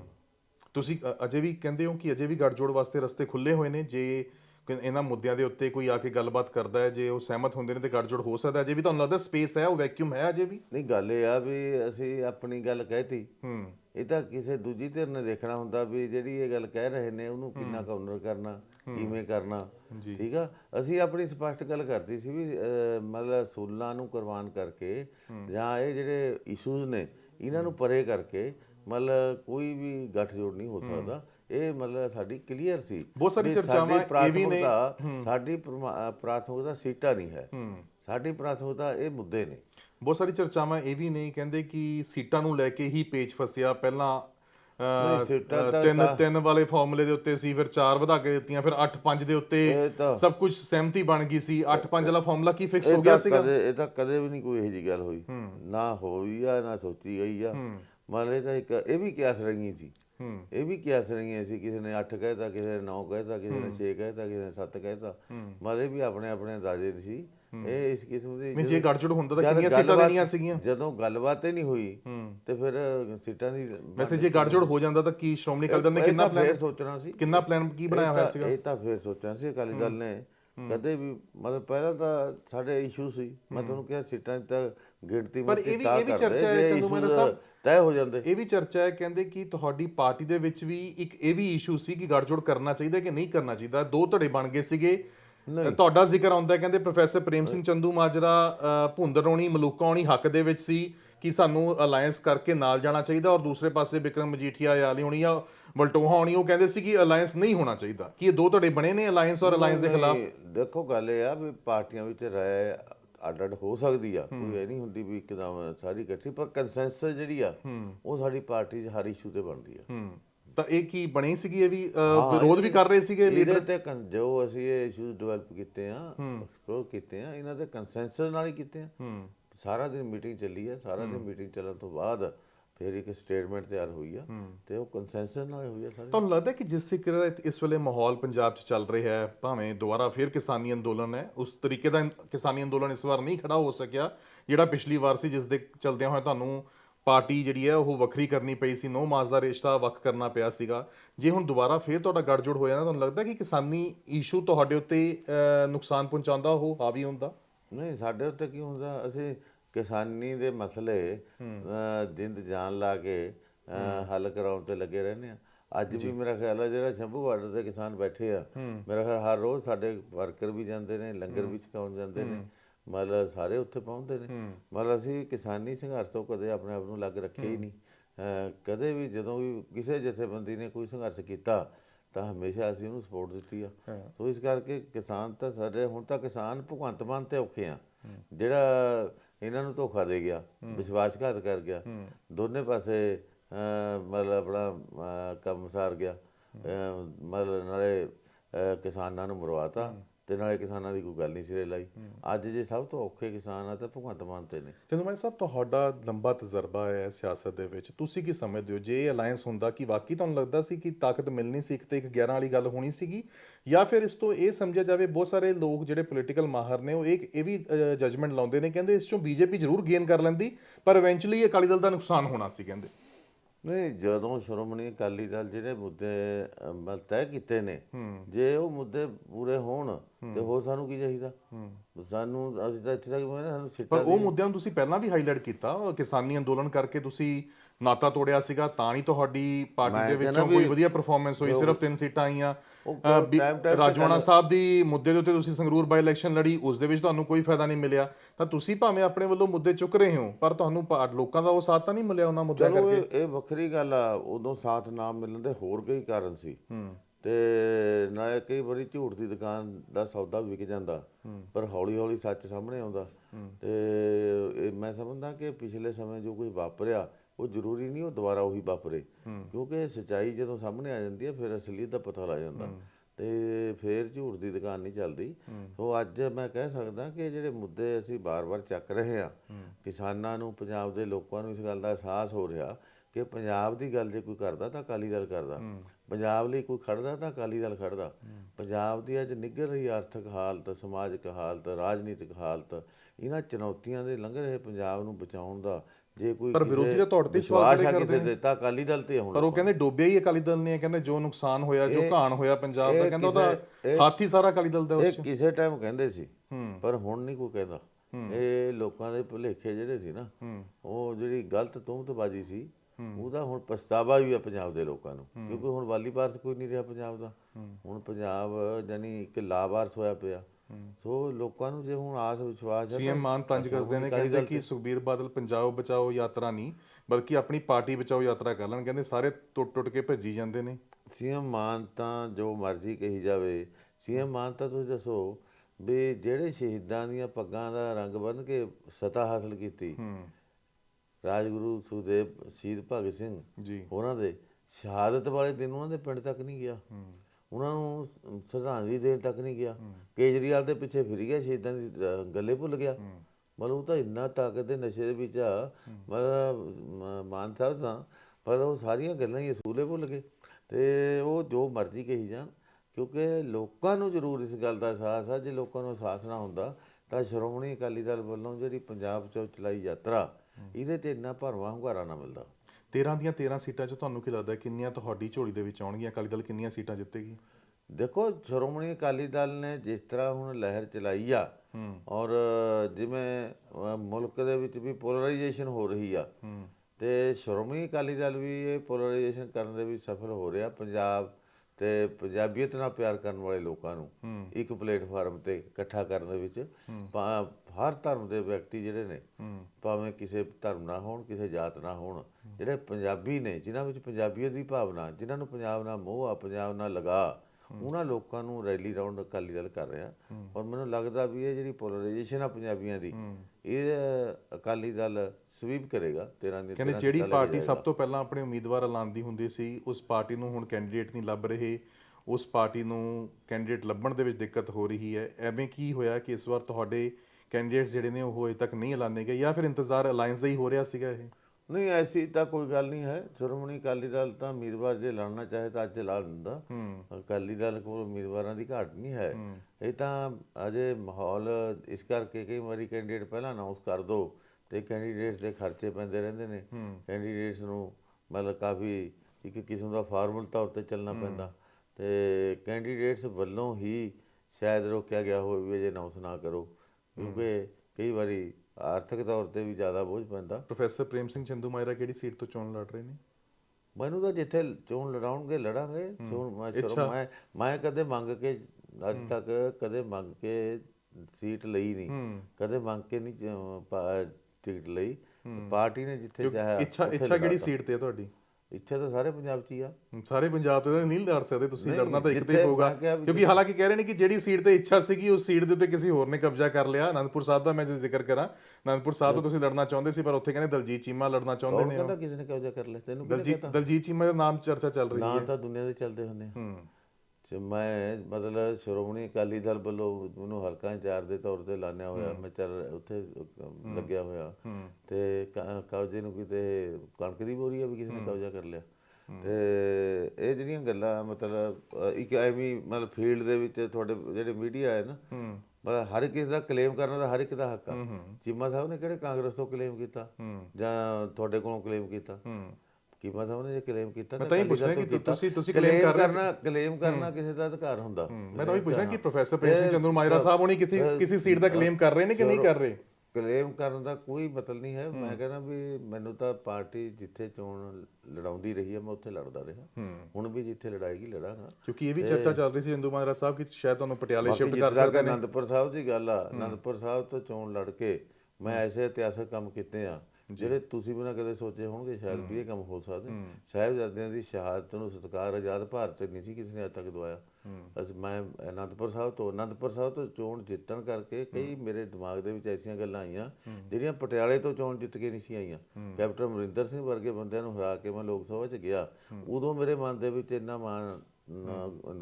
ਤੁਸੀਂ ਅ- ਅਜੇ ਵੀ ਕਹਿੰਦੇ ਹੋ ਕਿ ਅਜੇ ਵੀ ਗੱਠਜੋੜ ਵਾਸਤੇ ਰਸਤੇ ਖੁੱਲੇ ਹੋਏ ਨੇ ਜੇ ਇਹਨਾਂ ਮੁੱਦਿਆਂ ਦੇ ਉੱਤੇ ਕੋਈ ਆ ਕੇ ਗੱਲਬਾਤ ਕਰਦਾ ਹੈ ਜੇ ਉਹ ਸਹਿਮਤ ਹੁੰਦੇ ਨੇ ਤੇ ਗੱਠਜੋੜ ਹੋ ਸਕਦਾ ਹੈ। ਅਜੇ ਵੀ ਤੁਹਾਨੂੰ ਲੱਗਦਾ ਸਪੇਸ ਹੈ ਉਹ ਵੈਕਿਊਮ ਹੈ ਅਜੇ ਵੀ? ਨਹੀਂ ਗੱਲ ਇਹ ਆ ਵੀ ਅਸੀਂ ਆਪਣੀ ਗੱਲ ਕਹਿਤੀ ਹੂੰ। ਇਹ ਤਾਂ ਕਿਸੇ ਦੂਜੀ ਧਿਰ ਨੇ ਦੇਖਣਾ ਹੁੰਦਾ ਵੀ ਜਿਹੜੀ ਇਹ ਗੱਲ ਕਹਿ ਰਹੇ ਨੇ ਉਹਨੂੰ ਕਿੰਨਾ ਕਾਊਂਟਰ ਕਰਨਾ ਕਿਵੇਂ ਕਰਨਾ ਠੀਕ ਆ? ਅਸੀਂ ਆਪਣੀ ਸਪਸ਼ਟ ਗੱਲ ਕਰਦੀ ਸੀ ਵੀ ਅਹ, ਮਤਲਬ ਸੂਲਾਂ ਨੂੰ ਕੁਰਬਾਨ ਕਰਕੇ ਜਾਂ ਇਹ ਜਿਹੜੇ ਇਸ਼ੂਜ਼ ਨੇ ਇਹਨਾਂ ਨੂੰ ਪਰੇ ਕਰਕੇ ਮਤਲਬ ਕੋਈ ਵੀ ਗੱਠਜੋੜ ਨਹੀਂ ਹੋ ਸਕਦਾ। ਇਹ ਮਤਲਬ ਸਾਡੀ ਕਲੀਅਰ ਸੀ ਬਹੁਤ ਸਾਰੀ ਚਰਚਾਵਾਂ ਇਹ ਵੀ ਨੇ- ਸਾਡੀ ਪ੍ਰਾਥਮਿਕਤਾ ਸੀਟਾਂ ਨਹੀਂ ਹੈ। ਸਾਡੀ ਪ੍ਰਾਥਮਿਕਤਾ ਇਹ ਮੁੱਦੇ ਨੇ। ਬਹੁਤ ਸਾਰੀ ਚਰਚਾਵਾਂ ਇਹ ਵੀ ਨੇ। ਕਹਿੰਦੇ ਕਿ ਸੀਟਾਂ ਨੂੰ ਲੈ ਕੇ ਹੀ ਪੇਚ ਫਸਿਆ। ਪਹਿਲਾਂ ਨਹੀਂ, ਤਿੰਨ ਤਿੰਨ ਵਾਲੇ ਫਾਰਮੂਲੇ ਦੇ ਉੱਤੇ ਸੀ ਫਿਰ ਚਾਰ ਵਧਾ ਕੇ ਦਿੱਤੀਆਂ ਫਿਰ 8 5 ਦੇ ਉੱਤੇ ਸਭ ਕੁਝ ਸਹਿਮਤੀ ਬਣ ਗਈ ਸੀ। 8 5 ਵਾਲਾ ਫਾਰਮੂਲਾ ਕੀ ਫਿਕਸ ਹੋ ਗਿਆ ਸੀਗਾ? ਕਦੇ ਇਹ ਤਾਂ ਕਦੇ ਵੀ ਨਹੀਂ ਕੋਈ ਇਹੋ ਜੀ ਗੱਲ ਹੋਈ। ਨਾ ਹੋਈ ਆ ਨਾ ਸੋਚੀ ਗਈ ਆ। ਮਤਲਬ ਇਹ ਤਾਂ ਇੱਕ ਇਹ ਵੀ ਕਿਆਸ ਰਹੀਆਂ ਸੀ। ਹੂੰ। ਇਹ ਵੀ ਕਿਆਸ ਰਹੀਆਂ ਸੀ। ਕਿਸੇ ਨੇ 8 ਕਹਿਤਾ ਕਿਸੇ ਨੇ 9 ਕਹਿਤਾ ਕਿਸੇ ਨੇ 6 ਕਹਿਤਾ ਕਿਸੇ ਨੇ 7 ਕਹਿਤਾ। ਮਤਲਬ ਇਹ ਵੀ ਆਪਣੇ ਆਪਣੇ ਅੰਦਾਜ਼ੇ ਸੀ। ਇਹ ਇਸ ਕਿਸਮ ਦੀ ਜੇ ਗੱਠਜੋੜ ਹੁੰਦਾ ਤਾਂ ਕਿੰਨੀਆਂ ਸੀਟਾਂ ਦੇਣੀਆਂ ਸੀਗੀਆਂ? ਜਦੋਂ ਗੱਲਬਾਤ ਹੀ ਨਹੀਂ ਹੋਈ ਤੇ ਫਿਰ ਸੀਟਾਂ ਦੀ ਵੈਸੇ ਜੇ ਗੱਠਜੋੜ ਹੋ ਜਾਂਦਾ ਤਾਂ ਕੀ ਸ਼੍ਰੋਮਣੀ ਅਕਾਲੀ ਦਲ ਨੇ ਕਿੰਨਾ ਪਲਾਨ ਫਿਰ ਸੋਚਣਾ ਸੀ। ਕਿੰਨਾ ਪਲਾਨ ਕੀ ਬਣਾਇਆ ਹੋਇਆ ਸੀਗਾ? ਇਹ ਤਾਂ ਫਿਰ ਸੋਚਣਾ ਸੀ ਅਕਾਲੀ ਦਲ ਨੇ। ਕਦੇ ਵੀ ਮਤਲਬ ਪਹਿਲਾਂ ਤਾਂ ਸਾਡੇ ਇਸ਼ੂ ਸੀ। ਮੈਂ ਤੁਹਾਨੂੰ ਕਿਹਾ ਸੀਟਾਂ 'ਚ ਤਾਂ ਗਿਣਤੀ ਪਰ ਮੁਕਤੀ ਇਹ ਵੀ- ਤਾਂ ਇਹ ਵੀ ਕਰਦੇ। ਚਰਚਾ ਹੈ ਚੰਦੂ ਸਾਹਿਬ। ਤੈਅ ਹੋ ਜਾਂਦੇ। ਇਹ ਵੀ ਚਰਚਾ ਹੈ ਕਹਿੰਦੇ ਕਿ ਤੁਹਾਡੀ ਪਾਰਟੀ ਦੇ ਵਿੱਚ ਵੀ ਇੱਕ ਇਹ ਵੀ ਇਸ਼ੂ ਸੀ ਕਿ ਗੱਠਜੋੜ ਕਰਨਾ ਚਾਹੀਦਾ ਕਿ ਨਹੀਂ ਕਰਨਾ ਚਾਹੀਦਾ। ਦੋ ਧੜੇ ਬਣ ਗਏ ਸੀਗੇ। ਤੁਹਾਡਾ ਜ਼ਿਕਰ ਆਉਂਦਾ ਕਹਿੰਦੇ ਪ੍ਰੋਫੈਸਰ ਪ੍ਰੇਮ ਸਿੰਘ ਚੰਦੂ ਮਾਜਰਾ ਭੁੰਦਰੋਣੀ ਮਲੂਕਾਉਣੀ ਹੱਕ ਦੇ ਵਿੱਚ ਸੀ ਕਿ ਸਾਨੂੰ ਅਲਾਈਅੰਸ ਕਰਕੇ ਨਾਲ ਜਾਣਾ ਚਾਹੀਦਾ ਔਰ ਦੂਸਰੇ ਪਾਸੇ ਵਿਕਰਮ ਮਜੀਠੀਆ ਯਾਲੀ ਹੋਣੀ ਆ ਬਲਟੋਹਾ ਹੋਣੀ ਉਹ ਕਹਿੰਦੇ ਸੀ ਕਿ ਅਲਾਈਅੰਸ ਨਹੀਂ ਹੋਣਾ ਚਾਹੀਦਾ। ਕਿ ਇਹ ਦੋ ਧੜੇ ਬਣੇ ਨੇ ਅਲਾਈਅੰਸ ਔਰ ਅਲਾਈਅੰਸ ਦੇ ਖਿਲਾਫ? ਦੇਖੋ ਗੱਲ ਇਹ ਆ ਵੀ ਪਾਰਟੀਆਂ ਵਿੱਚ ਰਾਏ ਅੱਡ ਅੱਡ ਹੋ ਸਕਦੀ ਆ ਕੋਈ ਇਹ ਨਹੀਂ ਹੁੰਦੀ ਵੀ ਇੱਕਦਮ ਸਾਰੀ ਇਕੱਠੀ ਪਰ ਕੰਸੈਂਸਸ ਜਿਹੜੀ ਆ ਉਹ ਸਾਡੀ ਪਾਰਟੀ 'ਚ ਹਰ ਇਸ਼ੂ ਤੇ ਬਣਦੀ ਆ। ਤਾਂ ਇਹ ਕੀ ਬਣੀ ਸੀਗੀ ਇਹ ਵੀ ਵਿਰੋਧ ਵੀ ਕਰ ਰਹੇ ਸੀਗੇ ਲੀਡਰ ਤੇ ਜੋ ਅਸੀਂ ਇਹ ਇਸ਼ੂ ਡਿਵੈਲਪ ਕੀਤੇ ਆ ਐਕਸਪਲੋਰ ਕੀਤੇ ਆ ਇਹਨਾਂ ਦੇ ਕੰਸੈਂਸਸ ਨਾਲ ਹੀ ਕੀਤੇ ਆ। ਸਾਰਾ ਦਿਨ ਮੀਟਿੰਗ ਚੱਲੀ ਹੈ ਸਾਰਾ ਦਿਨ ਮੀਟਿੰਗ ਚੱਲਣ ਤੋਂ ਬਾਅਦ ਫਿਰ ਇੱਕ ਸਟੇਟਮੈਂਟ ਤਿਆਰ ਹੋਈ ਆ ਤੇ ਉਹ ਕੰਸੈਂਸਸ ਨਾਲ ਹੋਈ ਆ ਸਾਰੀ। ਤੁਹਾਨੂੰ ਲੱਗਦਾ ਕਿ ਜਿਸ ਦਾ ਇਸ ਵੇਲੇ ਮਾਹੌਲ ਪੰਜਾਬ 'ਚ ਚੱਲ ਰਿਹਾ ਹੈ ਭਾਵੇਂ ਦੁਬਾਰਾ ਫਿਰ ਕਿਸਾਨੀ ਅੰਦੋਲਨ ਹੈ ਉਸ ਤਰੀਕੇ ਦਾ ਕਿਸਾਨੀ ਅੰਦੋਲਨ ਇਸ ਵਾਰ ਨਹੀਂ ਖੜਾ ਹੋ ਸਕਿਆ ਜਿਹੜਾ ਪਿਛਲੀ ਵਾਰ ਸੀ ਜਿਸ ਦੇ ਚਲਦਿਆਂ ਹੋਏ ਤੁਹਾਨੂੰ ਪਾਰਟੀ ਜਿਹੜੀ ਹੈ ਉਹ ਵੱਖਰੀ ਕਰਨੀ ਪਈ ਸੀ ਨੋ ਮਾਸ ਦਾ ਰਿਸ਼ਤਾ ਵੱਖ ਕਰਨਾ ਪਿਆ ਸੀਗਾ। ਜੇ ਹੁਣ ਦੁਬਾਰਾ ਫਿਰ ਤੁਹਾਡਾ ਗੱਠਜੋੜ ਹੋਇਆ ਨਾ ਤੁਹਾਨੂੰ ਲੱਗਦਾ ਕਿ ਕਿਸਾਨੀ ਇਸ਼ੂ ਤੁਹਾਡੇ ਉੱਤੇ ਨੁਕਸਾਨ ਪਹੁੰਚਾਉਂਦਾ ਉਹ ਹਾਵੀ ਹੁੰਦਾ? ਨਹੀਂ ਸਾਡੇ ਉੱਤੇ ਕੀ ਹੁੰਦਾ ਅਸੀਂ ਕਿਸਾਨੀ ਦੇ ਮਸਲੇ ਜਿੰਦ ਜਾਨ ਲਾ ਕੇ ਹੱਲ ਕਰਾਉਣ ਤੇ ਲੱਗੇ ਰਹਿੰਦੇ ਆ। ਅੱਜ ਵੀ ਮੇਰਾ ਖਿਆਲ ਹੈ ਜਿਹੜਾ ਸ਼ੰਭੂ ਬਾਰਡਰ ਤੇ ਕਿਸਾਨ ਬੈਠੇ ਆ ਮੇਰਾ ਖਿਆਲ ਹਰ ਰੋਜ਼ ਸਾਡੇ ਵਰਕਰ ਵੀ ਜਾਂਦੇ ਨੇ ਲੰਗਰ ਵੀ ਛਕਾਉਣ ਜਾਂਦੇ ਨੇ ਮਤਲਬ ਸਾਰੇ ਉੱਥੇ ਪਹੁੰਚਦੇ ਨੇ। ਮਤਲਬ ਅਸੀਂ ਕਿਸਾਨੀ ਸੰਘਰਸ਼ ਤੋਂ ਕਦੇ ਆਪਣੇ ਆਪ ਨੂੰ ਲੱਗ ਰੱਖਿਆ ਹੀ ਨਹੀਂ। ਕਦੇ ਵੀ ਜਦੋਂ ਵੀ ਕਿਸੇ ਜਥੇਬੰਦੀ ਨੇ ਕੋਈ ਸੰਘਰਸ਼ ਕੀਤਾ ਤਾਂ ਹਮੇਸ਼ਾ ਅਸੀਂ ਉਹਨੂੰ ਸਪੋਰਟ ਦਿੱਤੀ ਆ। ਸੋ ਇਸ ਕਰਕੇ ਕਿਸਾਨ ਤਾਂ ਸਾਡੇ ਹੁਣ ਤਾਂ ਕਿਸਾਨ ਭਗਵੰਤ ਮਾਨ ਤੇ ਔਖੇ ਆ। ਜਿਹੜਾ ਇਹਨਾਂ ਨੂੰ ਧੋਖਾ ਦੇ ਗਿਆ ਵਿਸ਼ਵਾਸਘਾਤ ਕਰ ਗਿਆ। ਦੋਨੇ ਪਾਸੇ ਮਤਲਬ ਆਪਣਾ ਕੰਮ ਸਾਰ ਗਿਆ। ਮਤਲਬ ਨਾਲੇ ਕਿਸਾਨਾਂ ਨੂੰ ਮਰਵਾਤਾ। ਤੇ ਨਾਲੇ ਕਿਸਾਨਾਂ ਦੀ ਕੋਈ ਗੱਲ ਨਹੀਂ ਸਿਰੇ ਲਾਈ। ਅੱਜ ਜੇ ਸਭ ਤੋਂ ਔਖੇ ਕਿਸਾਨ ਆ ਤਾਂ ਭਗਵੰਤ ਮਾਨ ਤੇ ਨੇ। ਜਦੋਂ ਮੈਂ ਸਾਹਿਬ ਤੁਹਾਡਾ ਲੰਬਾ ਤਜਰਬਾ ਹੈ ਸਿਆਸਤ ਦੇ ਵਿੱਚ। ਤੁਸੀਂ ਕੀ ਸਮਝਦੇ ਹੋ? ਜੇ ਇਹ ਅਲਾਈਅੰਸ ਹੁੰਦਾ ਕਿ ਵਾਕਈ ਤੁਹਾਨੂੰ ਲੱਗਦਾ ਸੀ ਕਿ ਤਾਕਤ ਮਿਲਣੀ ਸੀ ਇੱਕ ਤੇ ਇੱਕ 11 ਵਾਲੀ ਗੱਲ ਹੋਣੀ ਸੀਗੀ ਜਾਂ ਫਿਰ ਇਸ ਤੋਂ ਇਹ ਸਮਝਿਆ ਜਾਵੇ ਬਹੁਤ ਸਾਰੇ ਲੋਕ ਜਿਹੜੇ ਪੋਲੀਟੀਕਲ ਮਾਹਰ ਨੇ ਉਹ ਇੱਕ ਇਹ ਵੀ ਜਜਮੈਂਟ ਲਾਉਂਦੇ ਨੇ ਕਹਿੰਦੇ ਇਸ ਚੋਂ ਬੀਜੇਪੀ ਜ਼ਰੂਰ ਗੇਨ ਕਰ ਲੈਂਦੀ ਪਰ ਇਵੈਂਚੁਅਲੀ ਅਕਾਲੀ ਦਲ ਦਾ ਨੁਕਸਾਨ ਹੋਣਾ ਸੀ ਕਹਿੰਦੇ। ਨਹੀਂ ਜਦੋਂ ਸ਼੍ਰੋਮਣੀ ਅਕਾਲੀ ਦਲ ਜਿਹੜੇ ਮੁੱਦੇ ਤੈਅ ਕੀਤੇ ਨੇ ਜੇ ਉਹ ਮੁੱਦੇ ਪੂਰੇ ਹੋਣ ਤੇ ਹੋਰ ਸਾਨੂੰ ਕੀ ਚਾਹੀਦਾ? ਸਾਨੂੰ ਅਸੀਂ ਤਾਂ ਇੱਥੇ ਤੱਕ ਮੈਂ ਸਾਨੂੰ ਪਰ ਸਿੱਟਾ ਉਹ ਮੁੱਦਿਆਂ ਨੂੰ ਤੁਸੀਂ ਪਹਿਲਾਂ ਵੀ ਹਾਈਲਾਈਟ ਕੀਤਾ ਕਿਸਾਨੀ ਅੰਦੋਲਨ ਕਰਕੇ ਤੁਸੀਂ ਨਾਤਾ ਤੋੜਿਆ ਸੀਗਾ ਤਾਂ ਹੀ ਤੁਹਾਡੀ ਪਾਰਟੀ ਦੇ ਵਿੱਚੋਂ ਕੋਈ ਵਧੀਆ ਪਰਫਾਰਮੈਂਸ ਹੋਈ ਸਿਰਫ ਤਿੰਨ ਸੀਟਾਂ ਆਈਆਂ। ਰਾਜਵਾਨਾ ਸਾਹਿਬ ਦੀ ਮੁੱਦੇ ਦੇ ਉੱਤੇ ਤੁਸੀਂ ਸੰਗਰੂਰ ਬਾਈ ਇਲੈਕਸ਼ਨ ਲੜੀ ਉਸ ਦੇ ਵਿੱਚ ਤੁਹਾਨੂੰ ਕੋਈ ਫਾਇਦਾ ਨਹੀਂ ਮਿਲਿਆ। ਤਾਂ ਤੁਸੀਂ ਭਾਵੇਂ ਆਪਣੇ ਵੱਲੋਂ ਮੁੱਦੇ ਚੁੱਕ ਰਹੇ ਹੋ ਪਰ ਤੁਹਾਨੂੰ ਲੋਕਾਂ ਦਾ ਉਹ ਸਾਥ ਤਾਂ ਨਹੀਂ ਮਿਲਿਆ ਉਹਨਾਂ ਮੁੱਦਿਆਂ ਕਰਕੇ? ਇਹ ਵੱਖਰੀ ਗੱਲ ਆ ਉਦੋਂ ਸਾਥ ਨਾ ਮਿਲਣ ਦੇ ਹੋਰ ਕਈ ਕਾਰਨ ਸੀ। ਤੇ ਨਾਲੇ ਕਈ ਵਾਰੀ ਝੂਠ ਦੀ ਦੁਕਾਨ ਦਾ ਸੌਦਾ ਵਿਕ ਜਾਂਦਾ ਪਰ ਹੌਲੀ ਹੌਲੀ ਸੱਚ ਸਾਹਮਣੇ ਆਉਂਦਾ। ਤੇ ਮੈਂ ਸਮਝਦਾ ਕਿ ਪਿਛਲੇ ਸਮੇਂ ਜੋ ਕੁਝ ਵਾਪਰਿਆ ਉਹ ਜ਼ਰੂਰੀ ਨਹੀਂ ਉਹ ਦੁਬਾਰਾ ਉਹੀ ਵਾਪਰੇ। ਕਿਉਂਕਿ ਸਚਾਈ ਜਦੋਂ ਸਾਹਮਣੇ ਆ ਜਾਂਦੀ ਹੈ ਫਿਰ ਅਸਲੀਅਤ ਦਾ ਪਤਾ ਲੱਗ ਜਾਂਦਾ। ਤੇ ਫਿਰ ਝੂਠ ਦੀ ਦੁਕਾਨ ਨਹੀਂ ਚੱਲਦੀ। ਸੋ ਅੱਜ ਮੈਂ ਕਹਿ ਸਕਦਾ ਕਿ ਜਿਹੜੇ ਮੁੱਦੇ ਅਸੀਂ ਬਾਰ-ਬਾਰ ਚੱਕ ਰਹੇ ਆ ਕਿਸਾਨਾਂ ਨੂੰ ਪੰਜਾਬ ਦੇ ਲੋਕਾਂ ਨੂੰ ਇਸ ਗੱਲ ਦਾ ਅਹਿਸਾਸ ਹੋ ਰਿਹਾ ਕਿ ਪੰਜਾਬ ਦੀ ਗੱਲ ਜੇ ਕੋਈ ਕਰਦਾ ਤਾਂ ਅਕਾਲੀ ਦਲ ਕਰਦਾ। ਪੰਜਾਬ ਲਈ ਕੋਈ ਖੜਦਾ ਤਾਂ ਅਕਾਲੀ ਦਲ ਖੜਦਾ। ਪੰਜਾਬ ਦੀ ਅੱਜ ਨਿੱਘਰ ਰਹੀ ਆਰਥਿਕ ਹਾਲਤ ਸਮਾਜਿਕ ਹਾਲਤ ਰਾਜਨੀਤਿਕ ਹਾਲਤ ਇਹਨਾਂ ਚੁਣੌਤੀਆਂ ਦੇ ਲੰਘ ਰਹੇ ਪੰਜਾਬ ਨੂੰ ਬਚਾਉਣ ਦਾ ਜੇ ਕੋਈ ਪਰ ਵਿਰੋਧੀ ਤਾਂ ਤੁਹਾਡੇ ਤੇ ਸਵਾਲ ਖੜੇ ਕਰਦੇ ਕਿਸੇ ਤੇ ਅਕਾਲੀ ਦਲ ਤੇ ਹੁਣ ਪਰ ਉਹ ਕਹਿੰਦੇ ਡੋਬਿਆ ਹੀ ਅਕਾਲੀ ਦਲ ਨੇ ਕਹਿੰਦੇ ਜੋ ਨੁਕਸਾਨ ਹੋਇਆ ਜੋ ਘਾਣ ਹੋਇਆ ਪੰਜਾਬ ਦਾ ਕਹਿੰਦਾ ਉਹਦਾ ਹੱਥ ਸਾਰਾ ਅਕਾਲੀ ਦਲ ਦਾ ਉਸ ਇਹ ਕਿਸੇ ਟਾਈਮ ਕਹਿੰਦੇ ਸੀ। ਪਰ ਹੁਣ ਨਹੀਂ ਕੋਈ ਕਹਿੰਦਾ। ਇਹ ਲੋਕਾਂ ਦੇ ਭੁਲੇਖੇ ਜਿਹੜੇ ਸੀ ਨਾ ਉਹ ਜਿਹੜੀ ਗਲਤ ਤੁਹਮਤਬਾਜ਼ੀ ਸੀ ਉਹਦਾ ਹੁਣ ਪਛਤਾਵਾ ਵੀ ਆ ਪੰਜਾਬ ਦੇ ਲੋਕਾਂ ਨੂੰ ਕਿਉਂਕਿ ਹੁਣ ਵਾਲੀ ਵਾਰਸ ਕੋਈ ਨਹੀਂ ਰਿਹਾ ਪੰਜਾਬ ਦਾ। ਹੁਣ ਪੰਜਾਬ ਜਾਨੀ ਇੱਕ ਲਾਵਾਰਸ ਹੋਇਆ ਪਿਆ। ਸੋ ਲੋਕਾਂ ਨੂੰ ਜੇ ਹੁਣ ਆਸ ਵਿਸ਼ਵਾਸ ਹੈ ਸੀਐਮ ਮਾਨ ਤੰਜ ਕੱਸਦੇ ਨੇ ਕਹਿੰਦੇ ਕਿ ਸੁਖਬੀਰ ਬਾਦਲ ਪੰਜਾਬ ਬਚਾਓ ਯਾਤਰਾ ਨਹੀਂ ਬਲਕਿ ਆਪਣੀ ਪਾਰਟੀ ਬਚਾਓ ਯਾਤਰਾ ਕਰ ਲੈਣ। ਕਹਿੰਦੇ ਸਾਰੇ ਟੁੱਟ ਟੁੱਟ ਕੇ ਭੱਜੀ ਜਾਂਦੇ ਨੇ। ਸੀਐਮ ਮਾਨ ਤਾਂ ਜੋ ਮਰਜ਼ੀ ਕਹੀ ਜਾਵੇ ਸੀਐਮ ਮਾਨ ਤਾਂ ਤੁਸੀਂ ਦੱਸੋ ਵੀ ਜਿਹੜੇ ਸ਼ਹੀਦਾਂ ਦੀਆਂ ਪੱਗਾਂ ਦਾ ਰੰਗ ਬੰਨ ਕੇ ਸਤਾ ਹਾਸਲ ਕੀਤੀ ਰਾਜਗੁਰੂ ਸੁਖਦੇਵ ਸ਼ਹੀਦ ਭਗਤ ਸਿੰਘ ਜੀ। ਉਹਨਾਂ ਦੇ ਸ਼ਹਾਦਤ ਵਾਲੇ ਦਿਨ ਉਹਨਾਂ ਦੇ ਪਿੰਡ ਤੱਕ ਨਹੀਂ ਗਿਆ। ਉਹਨਾਂ ਨੂੰ ਸ਼ਰਧਾਂਜਲੀ ਦੇਣ ਤੱਕ ਨਹੀਂ ਗਿਆ। ਕੇਜਰੀਵਾਲ ਦੇ ਪਿੱਛੇ ਫਿਰ ਗਿਆ ਸ਼ਹੀਦਾਂ ਦੀ ਗੱਲੇ ਭੁੱਲ ਗਿਆ। ਮਤਲਬ ਉਹ ਤਾਂ ਇੰਨਾ ਤਾਕਤ ਦੇ ਨਸ਼ੇ ਦੇ ਵਿੱਚ ਆ। ਮਤਲਬ ਮਾਨ ਸਾਹਿਬ ਤਾਂ ਪਰ ਉਹ ਸਾਰੀਆਂ ਗੱਲਾਂ ਹੀ ਅਸੂਲੇ ਭੁੱਲ ਗਏ। ਤੇ ਉਹ ਜੋ ਮਰਜ਼ੀ ਕਹੀ ਜਾਣ ਕਿਉਂਕਿ ਲੋਕਾਂ ਨੂੰ ਜ਼ਰੂਰ ਇਸ ਗੱਲ ਦਾ ਅਹਿਸਾਸ ਆ ਜੇ ਲੋਕਾਂ ਨੂੰ ਅਹਿਸਾਸ ਨਾ ਹੁੰਦਾ ਤਾਂ ਸ਼੍ਰੋਮਣੀ ਅਕਾਲੀ ਦਲ ਵੱਲੋਂ ਜਿਹੜੀ ਪੰਜਾਬ 'ਚੋਂ ਚਲਾਈ ਯਾਤਰਾ ਇਹਦੇ ਤੇ ਇੰਨਾ ਭਰਵਾਂ ਹੁੰਗਾਰਾ ਨਾ ਮਿਲਦਾ। 13 ਦੀਆਂ 13 ਸੀਟਾਂ 'ਚ ਤੁਹਾਨੂੰ ਕੀ ਲੱਗਦਾ ਕਿੰਨੀਆਂ ਤੁਹਾਡੀ ਝੋਲੀ ਦੇ ਵਿੱਚ ਆਉਣਗੀਆਂ? ਅਕਾਲੀ ਦਲ ਕਿੰਨੀਆਂ ਸੀਟਾਂ ਜਿੱਤੇਗੀ? ਦੇਖੋ ਸ਼੍ਰੋਮਣੀ ਅਕਾਲੀ ਦਲ ਨੇ ਜਿਸ ਤਰ੍ਹਾਂ ਹੁਣ ਲਹਿਰ ਚਲਾਈ ਆ ਔਰ ਜਿਵੇਂ ਮੁਲਕ ਦੇ ਵਿੱਚ ਵੀ ਪੋਲਰਾਈਜੇਸ਼ਨ ਹੋ ਰਹੀ ਆ ਤੇ ਸ਼੍ਰੋਮਣੀ ਅਕਾਲੀ ਦਲ ਵੀ ਇਹ ਪੋਲਰਾਈਜੇਸ਼ਨ ਕਰਨ ਦੇ ਵਿੱਚ ਸਫਲ ਹੋ ਰਿਹਾ। ਪੰਜਾਬ ਤੇ ਪੰਜਾਬੀਅਤ ਨਾਲ ਪਿਆਰ ਕਰਨ ਵਾਲੇ ਲੋਕਾਂ ਨੂੰ ਇੱਕ ਪਲੇਟਫਾਰਮ ਤੇ ਇਕੱਠਾ ਕਰਨ ਦੇ ਵਿੱਚ ਹਰ ਧਰਮ ਦੇ ਵਿਅਕਤੀ ਜਿਹੜੇ ਨੇ ਭਾਵੇਂ ਕਿਸੇ ਧਰਮ ਨਾਲ ਹੋਣ ਕਿਸੇ ਜਾਤ ਨਾਲ ਹੋਣ ਜਿਹੜੇ ਪੰਜਾਬੀ ਨੇ ਜਿਨ੍ਹਾਂ ਵਿੱਚ ਪੰਜਾਬੀਅਤ ਦੀ ਭਾਵਨਾ ਜਿਨ੍ਹਾਂ ਨੂੰ ਪੰਜਾਬ ਨਾਲ ਮੋਹ ਆ ਪੰਜਾਬ ਨਾਲ ਲਗਾ ਉਹਨਾਂ ਲੋਕਾਂ ਨੂੰ ਰੈਲੀ ਰਾਉਂਡ ਅਕਾਲੀ ਦਲ ਕਰ ਰਿਹਾ। ਔਰ ਮੈਨੂੰ ਲੱਗਦਾ ਵੀ ਇਹ ਜਿਹੜੀ ਪੋਲਰਾਈਜੇਸ਼ਨ ਆ ਪੰਜਾਬੀਆਂ ਦੀ ਇਹ ਅਕਾਲੀ ਦਲ ਸਵੀਪ ਕਰੇਗਾ 13 ਦੀ ਕਹਿੰਦੇ ਜਿਹੜੀ ਪਾਰਟੀ ਸਭ ਤੋਂ ਪਹਿਲਾਂ ਆਪਣੇ ਉਮੀਦਵਾਰ ਐਲਾਨਦੀ ਹੁੰਦੀ ਸੀ ਉਸ ਪਾਰਟੀ ਨੂੰ ਹੁਣ ਕੈਂਡੀਡੇਟ ਨਹੀਂ ਲੱਭ ਰਹੇ ਉਸ ਪਾਰਟੀ ਨੂੰ ਕੈਂਡੀਡੇਟ ਲੱਭਣ ਦੇ ਵਿੱਚ ਦਿੱਕਤ ਹੋ ਰਹੀ ਹੈ। ਐਵੇਂ ਕੀ ਹੋਇਆ ਕਿ ਇਸ ਵਾਰ ਤੁਹਾਡੇ ਕੈਂਡੀਡੇਟਸ ਜਿਹੜੇ ਨੇ ਉਹ ਅਜੇ ਤੱਕ ਨਹੀਂ ਐਲਾਨੇ ਗਏ ਜਾਂ ਫਿਰ ਇੰਤਜ਼ਾਰ ਅਲਾਈਅੰਸ ਦਾ ਹੀ ਹੋ ਰਿਹਾ ਸੀਗਾ ਇਹ? ਨਹੀਂ ਐਸੀ ਤਾਂ ਕੋਈ ਗੱਲ ਨਹੀਂ ਹੈ। ਸ਼੍ਰੋਮਣੀ ਅਕਾਲੀ ਦਲ ਤਾਂ ਉਮੀਦਵਾਰ ਜੇ ਲੜਨਾ ਚਾਹੇ ਤਾਂ ਅੱਜ ਲਾ ਦਿੰਦਾ। ਅਕਾਲੀ ਦਲ ਕੋਲ ਉਮੀਦਵਾਰਾਂ ਦੀ ਘਾਟ ਨਹੀਂ ਹੈ। ਇਹ ਤਾਂ ਅਜੇ ਮਾਹੌਲ ਇਸ ਕਰਕੇ ਕਈ ਵਾਰੀ ਕੈਂਡੀਡੇਟ ਪਹਿਲਾਂ ਅਨਾਉਂਸ ਕਰ ਦੋ ਤੇ ਕੈਂਡੀਡੇਟਸ ਦੇ ਖਰਚੇ ਪੈਂਦੇ ਰਹਿੰਦੇ ਨੇ। ਕੈਂਡੀਡੇਟਸ ਨੂੰ ਮਤਲਬ ਕਾਫੀ ਇੱਕ ਕਿਸਮ ਦਾ ਫਾਰਮਲ ਤੌਰ ਤੇ ਚੱਲਣਾ ਪੈਂਦਾ। ਤੇ ਕੈਂਡੀਡੇਟਸ ਵੱਲੋਂ ਹੀ ਸ਼ਾਇਦ ਰੋਕਿਆ ਗਿਆ ਹੋਵੇ ਅਜੇ ਅਨਾਉਂਸ ਨਾ ਕਰੋ। ਕਿਉਂਕਿ ਕਈ ਵਾਰੀ ਆਰਥਿਕ ਤੌਰ ਤੇ ਵੀ ਜ਼ਿਆਦਾ ਬੋਝ ਪੈਂਦਾ। ਪ੍ਰੋਫੈਸਰ ਪ੍ਰੇਮ ਸਿੰਘ ਚੰਦੂ ਮਾਇਰਾ ਕਿਹੜੀ ਸੀਟ ਤੋਂ ਚੋਣ ਲੜ ਰਹੇ ਨੇ? ਮੈਨੂੰ ਤਾਂ ਜਿੱਥੇ ਚੋਣ ਲੜਾਉਣਗੇ ਲੜਾਂਗੇ। ਚੋਣ ਮੈਂ ਮੈਂ ਮੈਂ ਕਦੇ ਮੰਗ ਕੇ ਅੱਜ ਤੱਕ ਕਦੇ ਮੰਗ ਕੇ ਸੀਟ ਲਈ ਨਹੀਂ। ਕਦੇ ਮੰਗ ਕੇ ਨਹੀਂ ਟਿਕਟ ਲਈ। ਪਾਰਟੀ ਨੇ ਜਿੱਥੇ ਚਾਹਿਆ ਇੱਛਾ ਇੱਛਾ ਕਿਹੜੀ। ਸੀਟ ਤੇ ਹੈ ਤੁਹਾਡੀ? ਇੱਛਾ ਤਾਂ ਸਾਰੇ ਪੰਜਾਬ 'ਚ ਹੀ ਆ। ਸਾਰੇ ਪੰਜਾਬ ਤੋਂ ਤਾਂ ਨਹੀਂ ਲੜ ਸਕਦੇ ਤੁਸੀਂ ਲੜਨਾ ਤਾਂ ਇੱਕ ਤੇ ਹੋਊਗਾ। ਕਿਉਂਕਿ ਹਾਲਾਂਕਿ ਕਹਿ ਰਹੇ ਨੇ ਕਿ ਜਿਹੜੀ ਸੀਟ ਤੇ ਇੱਛਾ ਸੀਗੀ ਉਸ ਸੀਟ ਦੇ ਉੱਤੇ ਕਿਸੇ ਹੋਰ ਨੇ ਕਬਜ਼ਾ ਕਰ ਲਿਆ। ਅਨੰਦਪੁਰ ਸਾਹਿਬ ਦਾ ਮੈਂ ਜੇ ਜ਼ਿਕਰ ਕਰਾਂ ਅਨੰਦਪੁਰ ਸਾਹਿਬ ਤੋਂ ਤੁਸੀਂ ਲੜਨਾ ਚਾਹੁੰਦੇ ਸੀ ਪਰ ਉੱਥੇ ਕਹਿੰਦੇ ਦਲਜੀਤ ਚੀਮਾ ਲੜਨਾ ਚਾਹੁੰਦੇ ਨੇ ਕਹਿੰਦਾ ਕਿਸੇ ਨੇ ਕਬਜ਼ਾ ਕਰ ਲਿਆ? ਤੈਨੂੰ ਕਿਹਨੇ ਦਲਜੀਤ ਦਲਜੀਤ ਚੀਮਾ ਦਾ ਨਾਮ ਚਰਚਾ ਚੱਲ ਰਹੀ ਨਾਂ ਹੈ। ਤਾਂ ਦੁਨੀਆ ਦੇ ਚੱਲਦੇ ਹੁੰਦੇ ਆ। ਤੇ ਮੈਂ ਮਤਲਬ ਸ਼੍ਰੋਮਣੀ ਅਕਾਲੀ ਦਲ ਵੱਲੋਂ ਮੈਨੂੰ ਹਲਕਾ ਇੰਚਾਰਜ ਦੇ ਤੌਰ ਤੇ ਲਾਣਿਆ ਹੋਇਆ। ਮੈਂ ਚੱਲ ਉੱਥੇ ਲੱਗਿਆ ਹੋਇਆ। ਤੇ ਕਬਜ਼ੇ ਨੂੰ ਕਿਤੇ ਕਣਕ ਦੀ ਬੋਰੀ ਆ ਵੀ ਕਿਸੇ ਨੇ ਕਬਜ਼ਾ ਕਰ ਲਿਆ। ਤੇ ਇਹ ਜਿਹੜੀਆਂ ਗੱਲਾਂ ਮਤਲਬ ਇੱਕ ਐਵੇਂ ਮਤਲਬ ਫੀਲਡ ਦੇ ਵਿੱਚ ਤੁਹਾਡੇ ਜਿਹੜੇ ਮੀਡੀਆ ਹੈ ਨਾ ਮਤਲਬ ਹਰ ਕਿਸੇ ਦਾ ਕਲੇਮ ਕਰਨ ਦਾ ਹਰ ਇੱਕ ਦਾ ਹੱਕ ਆ। ਚੀਮਾ ਸਾਹਿਬ ਨੇ ਕਿਹੜੇ ਕਾਂਗਰਸ ਤੋਂ ਕਲੇਮ ਕੀਤਾ? ਜਾਂ ਤੁਹਾਡੇ ਕੋਲੋਂ ਕਲੇਮ ਕੀਤਾ? ਸਾਹਿਬ ਨੇ ਜੇ ਕਲੇਮ ਕੀਤਾ ਮੈਂ ਤਾਂ ਇਹ ਅਕਾਲੀ ਪੁੱਛ ਰਿਹਾ ਦਲ ਕਿ। ਤੁਸੀਂ- ਤੁਸੀਂ ਹੋ। ਕਰਨਾ ਕਲੇਮ ਕਰਨਾ ਕਿਸੇ ਦਾ ਅਧਿਕਾਰ ਹੁੰਦਾ। ਮੈਂ ਤਾਂ ਉਹੀ ਪੁੱਛ ਰਿਹਾ ਕਿ ਪ੍ਰੋਫੈਸਰ ਪ੍ਰੇਮ ਸਿੰਘ ਚੰਦੂ ਮਾਜਰਾ ਸਾਹਿਬ ਹੋਣੀ ਕਿਸੇ ਕਿਸੇ ਸੀਟ ਦਾ ਕਲੇਮ ਕਰ ਰਹੇ ਨੇ ਕਿ ਨਹੀਂ ਕਰ ਰਹੇ? ਕਲੇਮ ਕਰਨ ਦਾ ਕੋਈ ਮਤਲਬ ਨਹੀਂ ਹੈ। ਮੈਂ ਕਹਿੰਦਾ ਵੀ ਮੈਨੂੰ ਤਾਂ ਪਾਰਟੀ ਜਿੱਥੇ ਚੋਣ ਲੜਾਉਂਦੀ ਰਹੀ ਹੈ ਮੈਂ ਉੱਥੇ ਲੜਦਾ ਰਿਹਾ। ਹੁਣ ਵੀ ਜਿੱਥੇ ਲੜਾਏਗੀ ਲੜਾਂਗਾ। ਕਿਉਂਕਿ ਇਹ ਵੀ ਚਰਚਾ ਚੱਲ ਰਹੀ ਸੀ ਚੰਦੂ ਮਾਜਰਾ ਸਾਹਿਬ ਕਿ ਸ਼ਾਇਦ ਤੁਹਾਨੂੰ ਪਟਿਆਲੇ ਸ਼ਿਫਟ ਕਰ ਕਿ ਸਕਦੇ ਨੇ। ਅਨੰਦਪੁਰ ਸਾਹਿਬ ਦੀ ਗੱਲ ਆ ਅਨੰਦਪੁਰ ਸਾਹਿਬ ਤੋਂ ਚੋਣ ਲੜ ਕੇ ਮੈਂ ਐਸੇ ਇਤਿਹਾਸਕ ਕੰਮ ਕੀਤੇ ਆ ਜਿਹੜੇ ਤੁਸੀਂ ਵੀ ਨਾ ਕਦੇ ਸੋਚੇ ਹੋਣਗੇ ਸ਼ਾਇਦ ਵੀ ਇਹ ਕੰਮ ਹੋ ਸਕਦੇ। ਸਾਹਿਬਜ਼ਾਦਿਆਂ ਦੀ ਸ਼ਹਾਦਤ ਨੂੰ ਸਤਿਕਾਰ ਆਜ਼ਾਦ ਭਾਰਤ ਨਹੀਂ ਸੀ ਕਿਸੇ ਨੇ ਅਜੇ ਤੱਕ ਦਵਾਇਆ। ਅਸੀਂ ਮੈਂ ਅਨੰਦਪੁਰ ਸਾਹਿਬ ਤੋਂ ਅਨੰਦਪੁਰ ਸਾਹਿਬ ਤੋਂ ਚੋਣ ਜਿੱਤਣ ਕਰਕੇ ਕਈ ਮੇਰੇ ਦਿਮਾਗ ਦੇ ਵਿੱਚ ਐਸੀਆਂ ਗੱਲਾਂ ਆਈਆਂ ਜਿਹੜੀਆਂ ਪਟਿਆਲੇ ਤੋਂ ਚੋਣ ਜਿੱਤ ਕੇ ਨਹੀਂ ਸੀ ਆਈਆਂ। ਕੈਪਟਨ ਅਮਰਿੰਦਰ ਸਿੰਘ ਵਰਗੇ ਬੰਦਿਆਂ ਨੂੰ ਹਰਾ ਕੇ ਮੈਂ ਲੋਕ ਸਭਾ 'ਚ ਗਿਆ। ਉਦੋਂ ਮੇਰੇ ਮਨ ਦੇ ਵਿੱਚ ਇੰਨਾ ਮਾਣ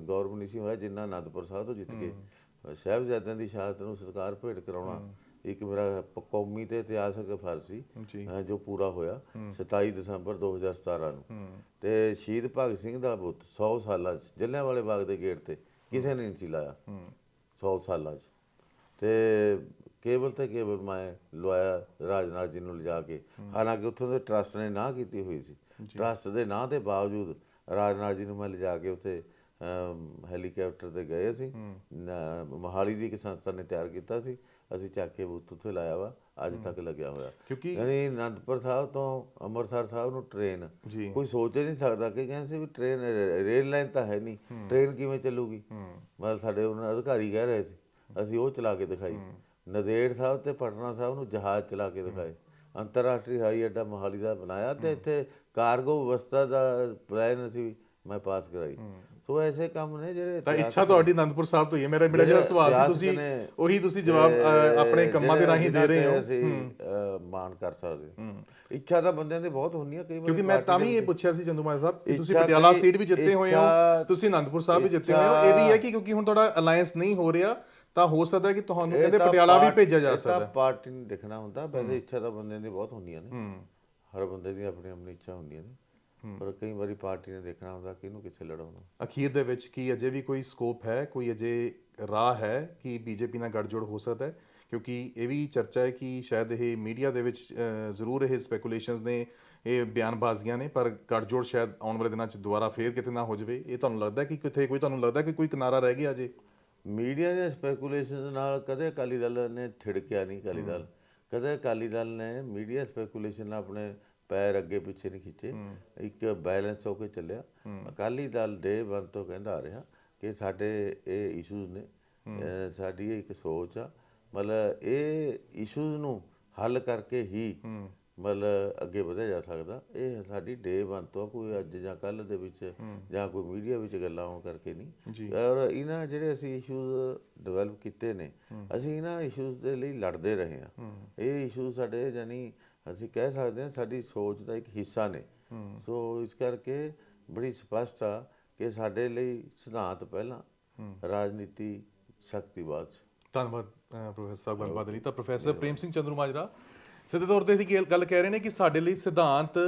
ਗੌਰਵ ਨਹੀਂ ਸੀ ਹੋਇਆ ਜਿੰਨਾ ਅਨੰਦਪੁਰ ਸਾਹਿਬ ਤੋਂ ਜਿੱਤ ਕੇ। ਸਾਹਿਬਜ਼ਾਦਿਆਂ ਦੀ ਸ਼ਹਾਦਤ ਨੂੰ ਸਤਿਕਾਰ ਭੇਟ ਕਰਾਉਣਾ। ਇੱਕ ਮੇਰਾ ਪ- ਕੌਮੀ ਤੇ ਇਤਿਹਾਸਕ ਫਰਜ਼ ਸੀ ਜੀ। ਪੂਰਾ ਹੋਇਆ 27 ਦਸੰਬਰ 2017 ਨੂੰ। ਤੇ ਸ਼ਹੀਦ ਭਗਤ ਸਿੰਘ ਦਾ ਬੁੱਤ 100 ਸਾਲਾਂ 'ਚ ਜਲਿਆਂਵਾਲੇ ਬਾਗ ਦੇ ਗੇਟ ਤੇ ਕਿਸੇ ਨੇ ਨਹੀਂ ਸੀ ਲਾਇਆ। 100 ਸਾਲਾਂ 'ਚ। ਤੇ ਕੇਵਲ ਤੇ ਕੇਵਲ ਮੈਂ ਲਵਾਇਆ ਰਾਜਨਾਥ ਜੀ ਨੂੰ ਲਿਜਾ ਕੇ। ਹਾਲਾਂਕਿ ਉੱਥੋਂ ਦੇ ਟਰਸਟ ਨੇ ਨਾ ਕੀਤੀ ਹੋਈ ਸੀ। ਟਰਸਟ ਦੇ ਨਾਂ ਦੇ ਬਾਵਜੂਦ ਰਾਜਨਾਥ ਜੀ ਨੂੰ ਮੈਂ ਲਿਜਾ ਕੇ ਉੱਥੇ ਅਮ, ਹੈਲੀਕਾਪਟਰ ਤੇ ਗਏ ਸੀ ਮੋਹਾਲੀ ਦੀ ਇੱਕ ਸੰਸਥਾ ਨੇ ਤਿਆਰ ਕੀਤਾ ਸੀ। ਅਸੀਂ ਚੱਕ ਕੇ ਬੁੱਤ ਉੱਥੇ ਲਾਇਆ ਵਾ ਅੱਜ ਤੱਕ ਲੱਗਿਆ ਹੋਇਆ। ਕਿਉਂਕਿ ਯਾਨੀ ਅਨੰਦਪੁਰ ਸਾਹਿਬ ਤੋਂ ਅੰਮ੍ਰਿਤਸਰ ਸਾਹਿਬ ਨੂੰ ਟ੍ਰੇਨ ਕੋਈ ਸੋਚ ਨਹੀਂ ਸਕਦਾ ਕਿ ਕਹਿੰਦੇ ਸੀ ਵੀ ਟ੍ਰੇਨ ਰੇਲ ਲਾਈਨ ਤਾਂ ਹੈ ਨਹੀਂ। ਟ੍ਰੇਨ ਕਿਵੇਂ ਚੱਲੂਗੀ? ਮਤਲਬ ਸਾਡੇ ਉਹਨਾਂ ਅਧਿਕਾਰੀ ਕਹਿ ਰਹੇ ਸੀ ਅਸੀਂ ਉਹ ਚਲਾ ਕੇ ਦਿਖਾਈ। ਨਦੇੜ ਸਾਹਿਬ ਤੇ ਪਟਨਾ ਸਾਹਿਬ ਨੂੰ ਜਹਾਜ਼ ਚਲਾ ਕੇ ਦਿਖਾਏ। ਅੰਤਰਰਾਸ਼ਟਰੀ ਹਵਾਈ ਅੱਡਾ ਮੋਹਾਲੀ ਦਾ ਬਣਾਇਆ ਤੇ ਇੱਥੇ ਕਾਰਗੋ ਵਿਵਸਥਾ ਦਾ ਪਲਾਨ ਅਸੀਂ ਮੈਂ ਪਾਸ ਕਰਾਈ। ਸੋ ਐਸੇ ਕੰਮ ਨੇ ਜਿਹੜੇ ਤਾਂ ਇੱਛਾ ਤੁਹਾਡੀ ਅਨੰਦਪੁਰ ਸਾਹਿਬ ਤੋਂ ਹੀ ਹੈ। ਮੇਰਾ ਮੇਰਾ ਜਿਹੜਾ ਸਵਾਲ ਸੀ ਤੁਸੀਂ ਉਹੀ ਤੁਸੀਂ ਜਵਾਬ ਆਪਣੇ ਕੰਮਾਂ ਦੇ ਰਾਹੀਂ ਦੇ ਰਹੇ ਹੋ। ਤੇ ਅਸੀਂ ਮਾਣ ਕਰ ਸਕਦੇ ਹਾਂ। ਇੱਛਾ ਤਾਂ ਬੰਦਿਆਂ ਦੀ ਬਹੁਤ ਹੁੰਦੀਆਂ ਕਈ ਵਾਰ ਕਿਉਂਕਿ ਮੈਂ ਤਾਂ ਵੀ ਇਹ ਪੁੱਛਿਆ ਸੀ ਚੰਦੂ ਮਾਜਰਾ ਸਾਹਿਬ ਤੁਸੀਂ ਪਟਿਆਲਾ ਸੀਟ ਵੀ ਜਿੱਤੇ ਹੋਏ ਹੋ ਤੁਸੀਂ ਅਨੰਦਪੁਰ ਸਾਹਿਬ ਵੀ ਜਿੱਤੇ ਹੋਏ ਹੋ। ਇਹ ਵੀ ਹੈ ਕਿ ਕਿਉਂਕਿ ਹੁਣ ਤੁਹਾਡਾ ਅਲਾਈਅੰਸ ਨਹੀਂ ਹੋ ਰਿਹਾ ਤਾਂ ਹੋ ਸਕਦਾ ਹੈ ਕਿ ਤੁਹਾਨੂੰ ਕਹਿੰਦੇ ਪਟਿਆਲਾ ਵੀ ਭੇਜਿਆ ਜਾ ਸਕਦਾ। ਹੈ ਪਾਰਟੀ ਨੂੰ ਦੇਖਣਾ ਹੁੰਦਾ। ਵੈਸੇ ਇੱਛਾ ਤਾਂ ਬੰਦਿਆਂ ਦੀ ਬਹੁਤ ਹੁੰਦੀਆਂ ਨੇ। ਹੂੰ। ਹਰ ਬੰਦੇ ਦੀ ਆਪਣੀ ਆਪਣੀ ਇੱਛਾ ਹੁੰਦੀਆਂ ਨੇ। ਪਰ ਕਈ ਵਾਰੀ ਪਾਰਟੀ ਨੇ ਦੇਖਣਾ ਹੁੰਦਾ ਕਿ ਇਹਨੂੰ ਕਿੱਥੇ ਲੜਾਉਣਾ। ਅਖੀਰ ਦੇ ਵਿੱਚ ਕੀ ਅਜੇ ਵੀ ਕੋਈ ਸਕੋਪ ਹੈ ਕੋਈ ਅਜੇ ਰਾਹ ਹੈ ਕਿ ਬੀਜੇਪੀ ਨਾਲ ਗੱਠਜੋੜ ਹੋ ਸਕਦਾ ਹੈ? ਕਿਉਂਕਿ ਇਹ ਵੀ ਚਰਚਾ ਹੈ ਕਿ ਸ਼ਾਇਦ ਇਹ ਮੀਡੀਆ ਦੇ ਵਿੱਚ ਜ਼ਰੂਰ ਇਹ ਸਪੈਕੂਲੇਸ਼ਨਸ ਨੇ ਇਹ ਬਿਆਨਬਾਜ਼ੀਆਂ ਨੇ ਪਰ ਗੱਠਜੋੜ ਸ਼ਾਇਦ ਆਉਣ ਵਾਲੇ ਦਿਨਾਂ 'ਚ ਦੁਬਾਰਾ ਫੇਰ ਕਿਤੇ ਨਾ ਹੋ ਜਾਵੇ। ਇਹ ਤੁਹਾਨੂੰ ਲੱਗਦਾ ਕਿ ਕਿਤੇ ਕੋਈ ਤੁਹਾਨੂੰ ਲੱਗਦਾ ਕਿ ਕੋਈ ਕਿਨਾਰਾ ਰਹਿ ਗਿਆ ਅਜੇ? ਮੀਡੀਆ ਦੇ ਸਪੈਕੂਲੇਸ਼ਨ ਨਾਲ ਕਦੇ ਅਕਾਲੀ ਦਲ ਨੇ ਥਿੜਕਿਆ ਨਹੀਂ ਅਕਾਲੀ ਦਲ। ਕਦੇ ਅਕਾਲੀ ਦਲ ਨੇ ਮੀਡੀਆ ਸਪੈਕੂਲੇਸ਼ਨ ਨਾਲ ਆਪਣੇ ਪੈਰ ਅੱਗੇ ਪਿੱਛੇ ਨਹੀਂ ਖਿੱਚੇ। ਇੱਕ ਬੈਲੈਂਸ ਹੋ ਕੇ ਚੱਲਿਆ। ਅਕਾਲੀ ਦਲ ਦੇ ਬੰਦ ਤੋਂ ਕਹਿੰਦਾ ਆ ਰਿਹਾ ਕਿ ਸਾਡੇ ਇਹ ਇਸ਼ੂਜ਼ ਨੇ ਸਾਡੀ ਇੱਕ ਸੋਚ ਆ। ਮਤਲਬ ਇਹ ਇਸ਼ੂਜ਼ ਨੂੰ ਹੱਲ ਕਰਕੇ ਹੀ ਮਤਲਬ ਅੱਗੇ ਵਧਿਆ ਜਾ ਸਕਦਾ। ਇਹ ਸਾਡੀ ਡੇ ਵਨ ਤੋਂ ਕੋਈ ਅੱਜ ਜਾਂ ਕੱਲ ਦੇ ਵਿੱਚ ਜਾਂ ਕੋਈ ਮੀਡੀਆ ਵਿੱਚ ਗੱਲਾਂ ਆਉਣ ਕਰਕੇ ਨਹੀਂ। ਔਰ ਇਹਨਾਂ ਜਿਹੜੇ ਅਸੀਂ ਇਸ਼ੂਜ਼ ਡਿਵੈਲਪ ਕੀਤੇ ਨੇ ਅਸੀਂ ਇਹਨਾਂ ਇਸ਼ੂਜ਼ ਦੇ ਲਈ ਲੜਦੇ ਰਹੇ ਹਾਂ। ਇਹ ਇਸ਼ੂ ਸਾਡੇ ਯਾਨੀ ਅਸੀਂ ਕਹਿ ਸਕਦੇ ਹਾਂ ਸਾਡੀ ਸੋਚ ਦਾ ਇੱਕ ਹਿੱਸਾ ਨੇ। ਸੋ ਇਸ ਕਰਕੇ ਬੜੀ ਸਪਸ਼ਟ ਆ ਕਿ ਸਾਡੇ ਲਈ ਸਿਧਾਂਤ ਪਹਿਲਾਂ ਰਾਜਨੀਤੀ ਸ਼ਕਤੀ ਬਾਅਦ 'ਚ। ਧੰਨਵਾਦ ਪ੍ਰੋਫੈਸਰ ਸਾਹਿਬ ਗੱਲਬਾਤ ਲਈ ਤਾਂ ਪ੍ਰੋਫੈਸਰ ਪ੍ਰੇਮ ਸਿੰਘ ਚੰਦੂ ਮਾਜਰਾ ਸਿੱਧੇ ਤੌਰ ਤੇ ਅਸੀਂ ਗੱਲ- ਗੱਲ ਕਹਿ ਰਹੇ ਨੇ ਕਿ ਸਾਡੇ ਲਈ ਸਿਧਾਂਤ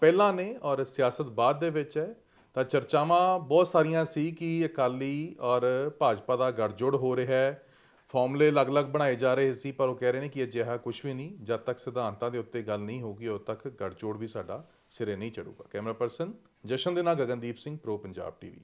ਪਹਿਲਾਂ ਨੇ ਔਰ ਸਿਆਸਤ ਬਾਅਦ ਦੇ ਵਿੱਚ ਹੈ। ਤਾਂ ਚਰਚਾਵਾਂ ਬਹੁਤ ਸਾਰੀਆਂ ਸੀ ਕਿ ਅਕਾਲੀ ਔਰ ਭਾਜਪਾ ਦਾ ਗੱਠਜੋੜ ਹੋ ਰਿਹਾ ਹੈ। ਫਾਰਮੂਲੇ ਅਲੱਗ-ਅਲੱਗ ਬਣਾਏ ਜਾ ਰਹੇ ਸੀ, ਪਰ ਉਹ ਕਹਿ ਰਹੇ ਨੇ ਕਿ ਅਜਿਹਾ ਕੁਝ ਵੀ ਨਹੀਂ, ਜਦ ਤੱਕ ਸਿਧਾਂਤਾਂ ਦੇ ਉੱਤੇ ਗੱਲ ਨਹੀਂ ਹੋਊਗੀ, ਉਦ ਤੱਕ ਗੜਜੋੜ ਵੀ ਸਾਡਾ ਸਿਰੇ ਨਹੀਂ ਚੜੂਗਾ ਕੈਮਰਾ ਪਰਸਨ ਜਸ਼ਨ ਦੇ ਨਾਲ ਗਗਨਦੀਪ ਸਿੰਘ, ਪ੍ਰੋ ਪੰਜਾਬ ਟੀਵੀ।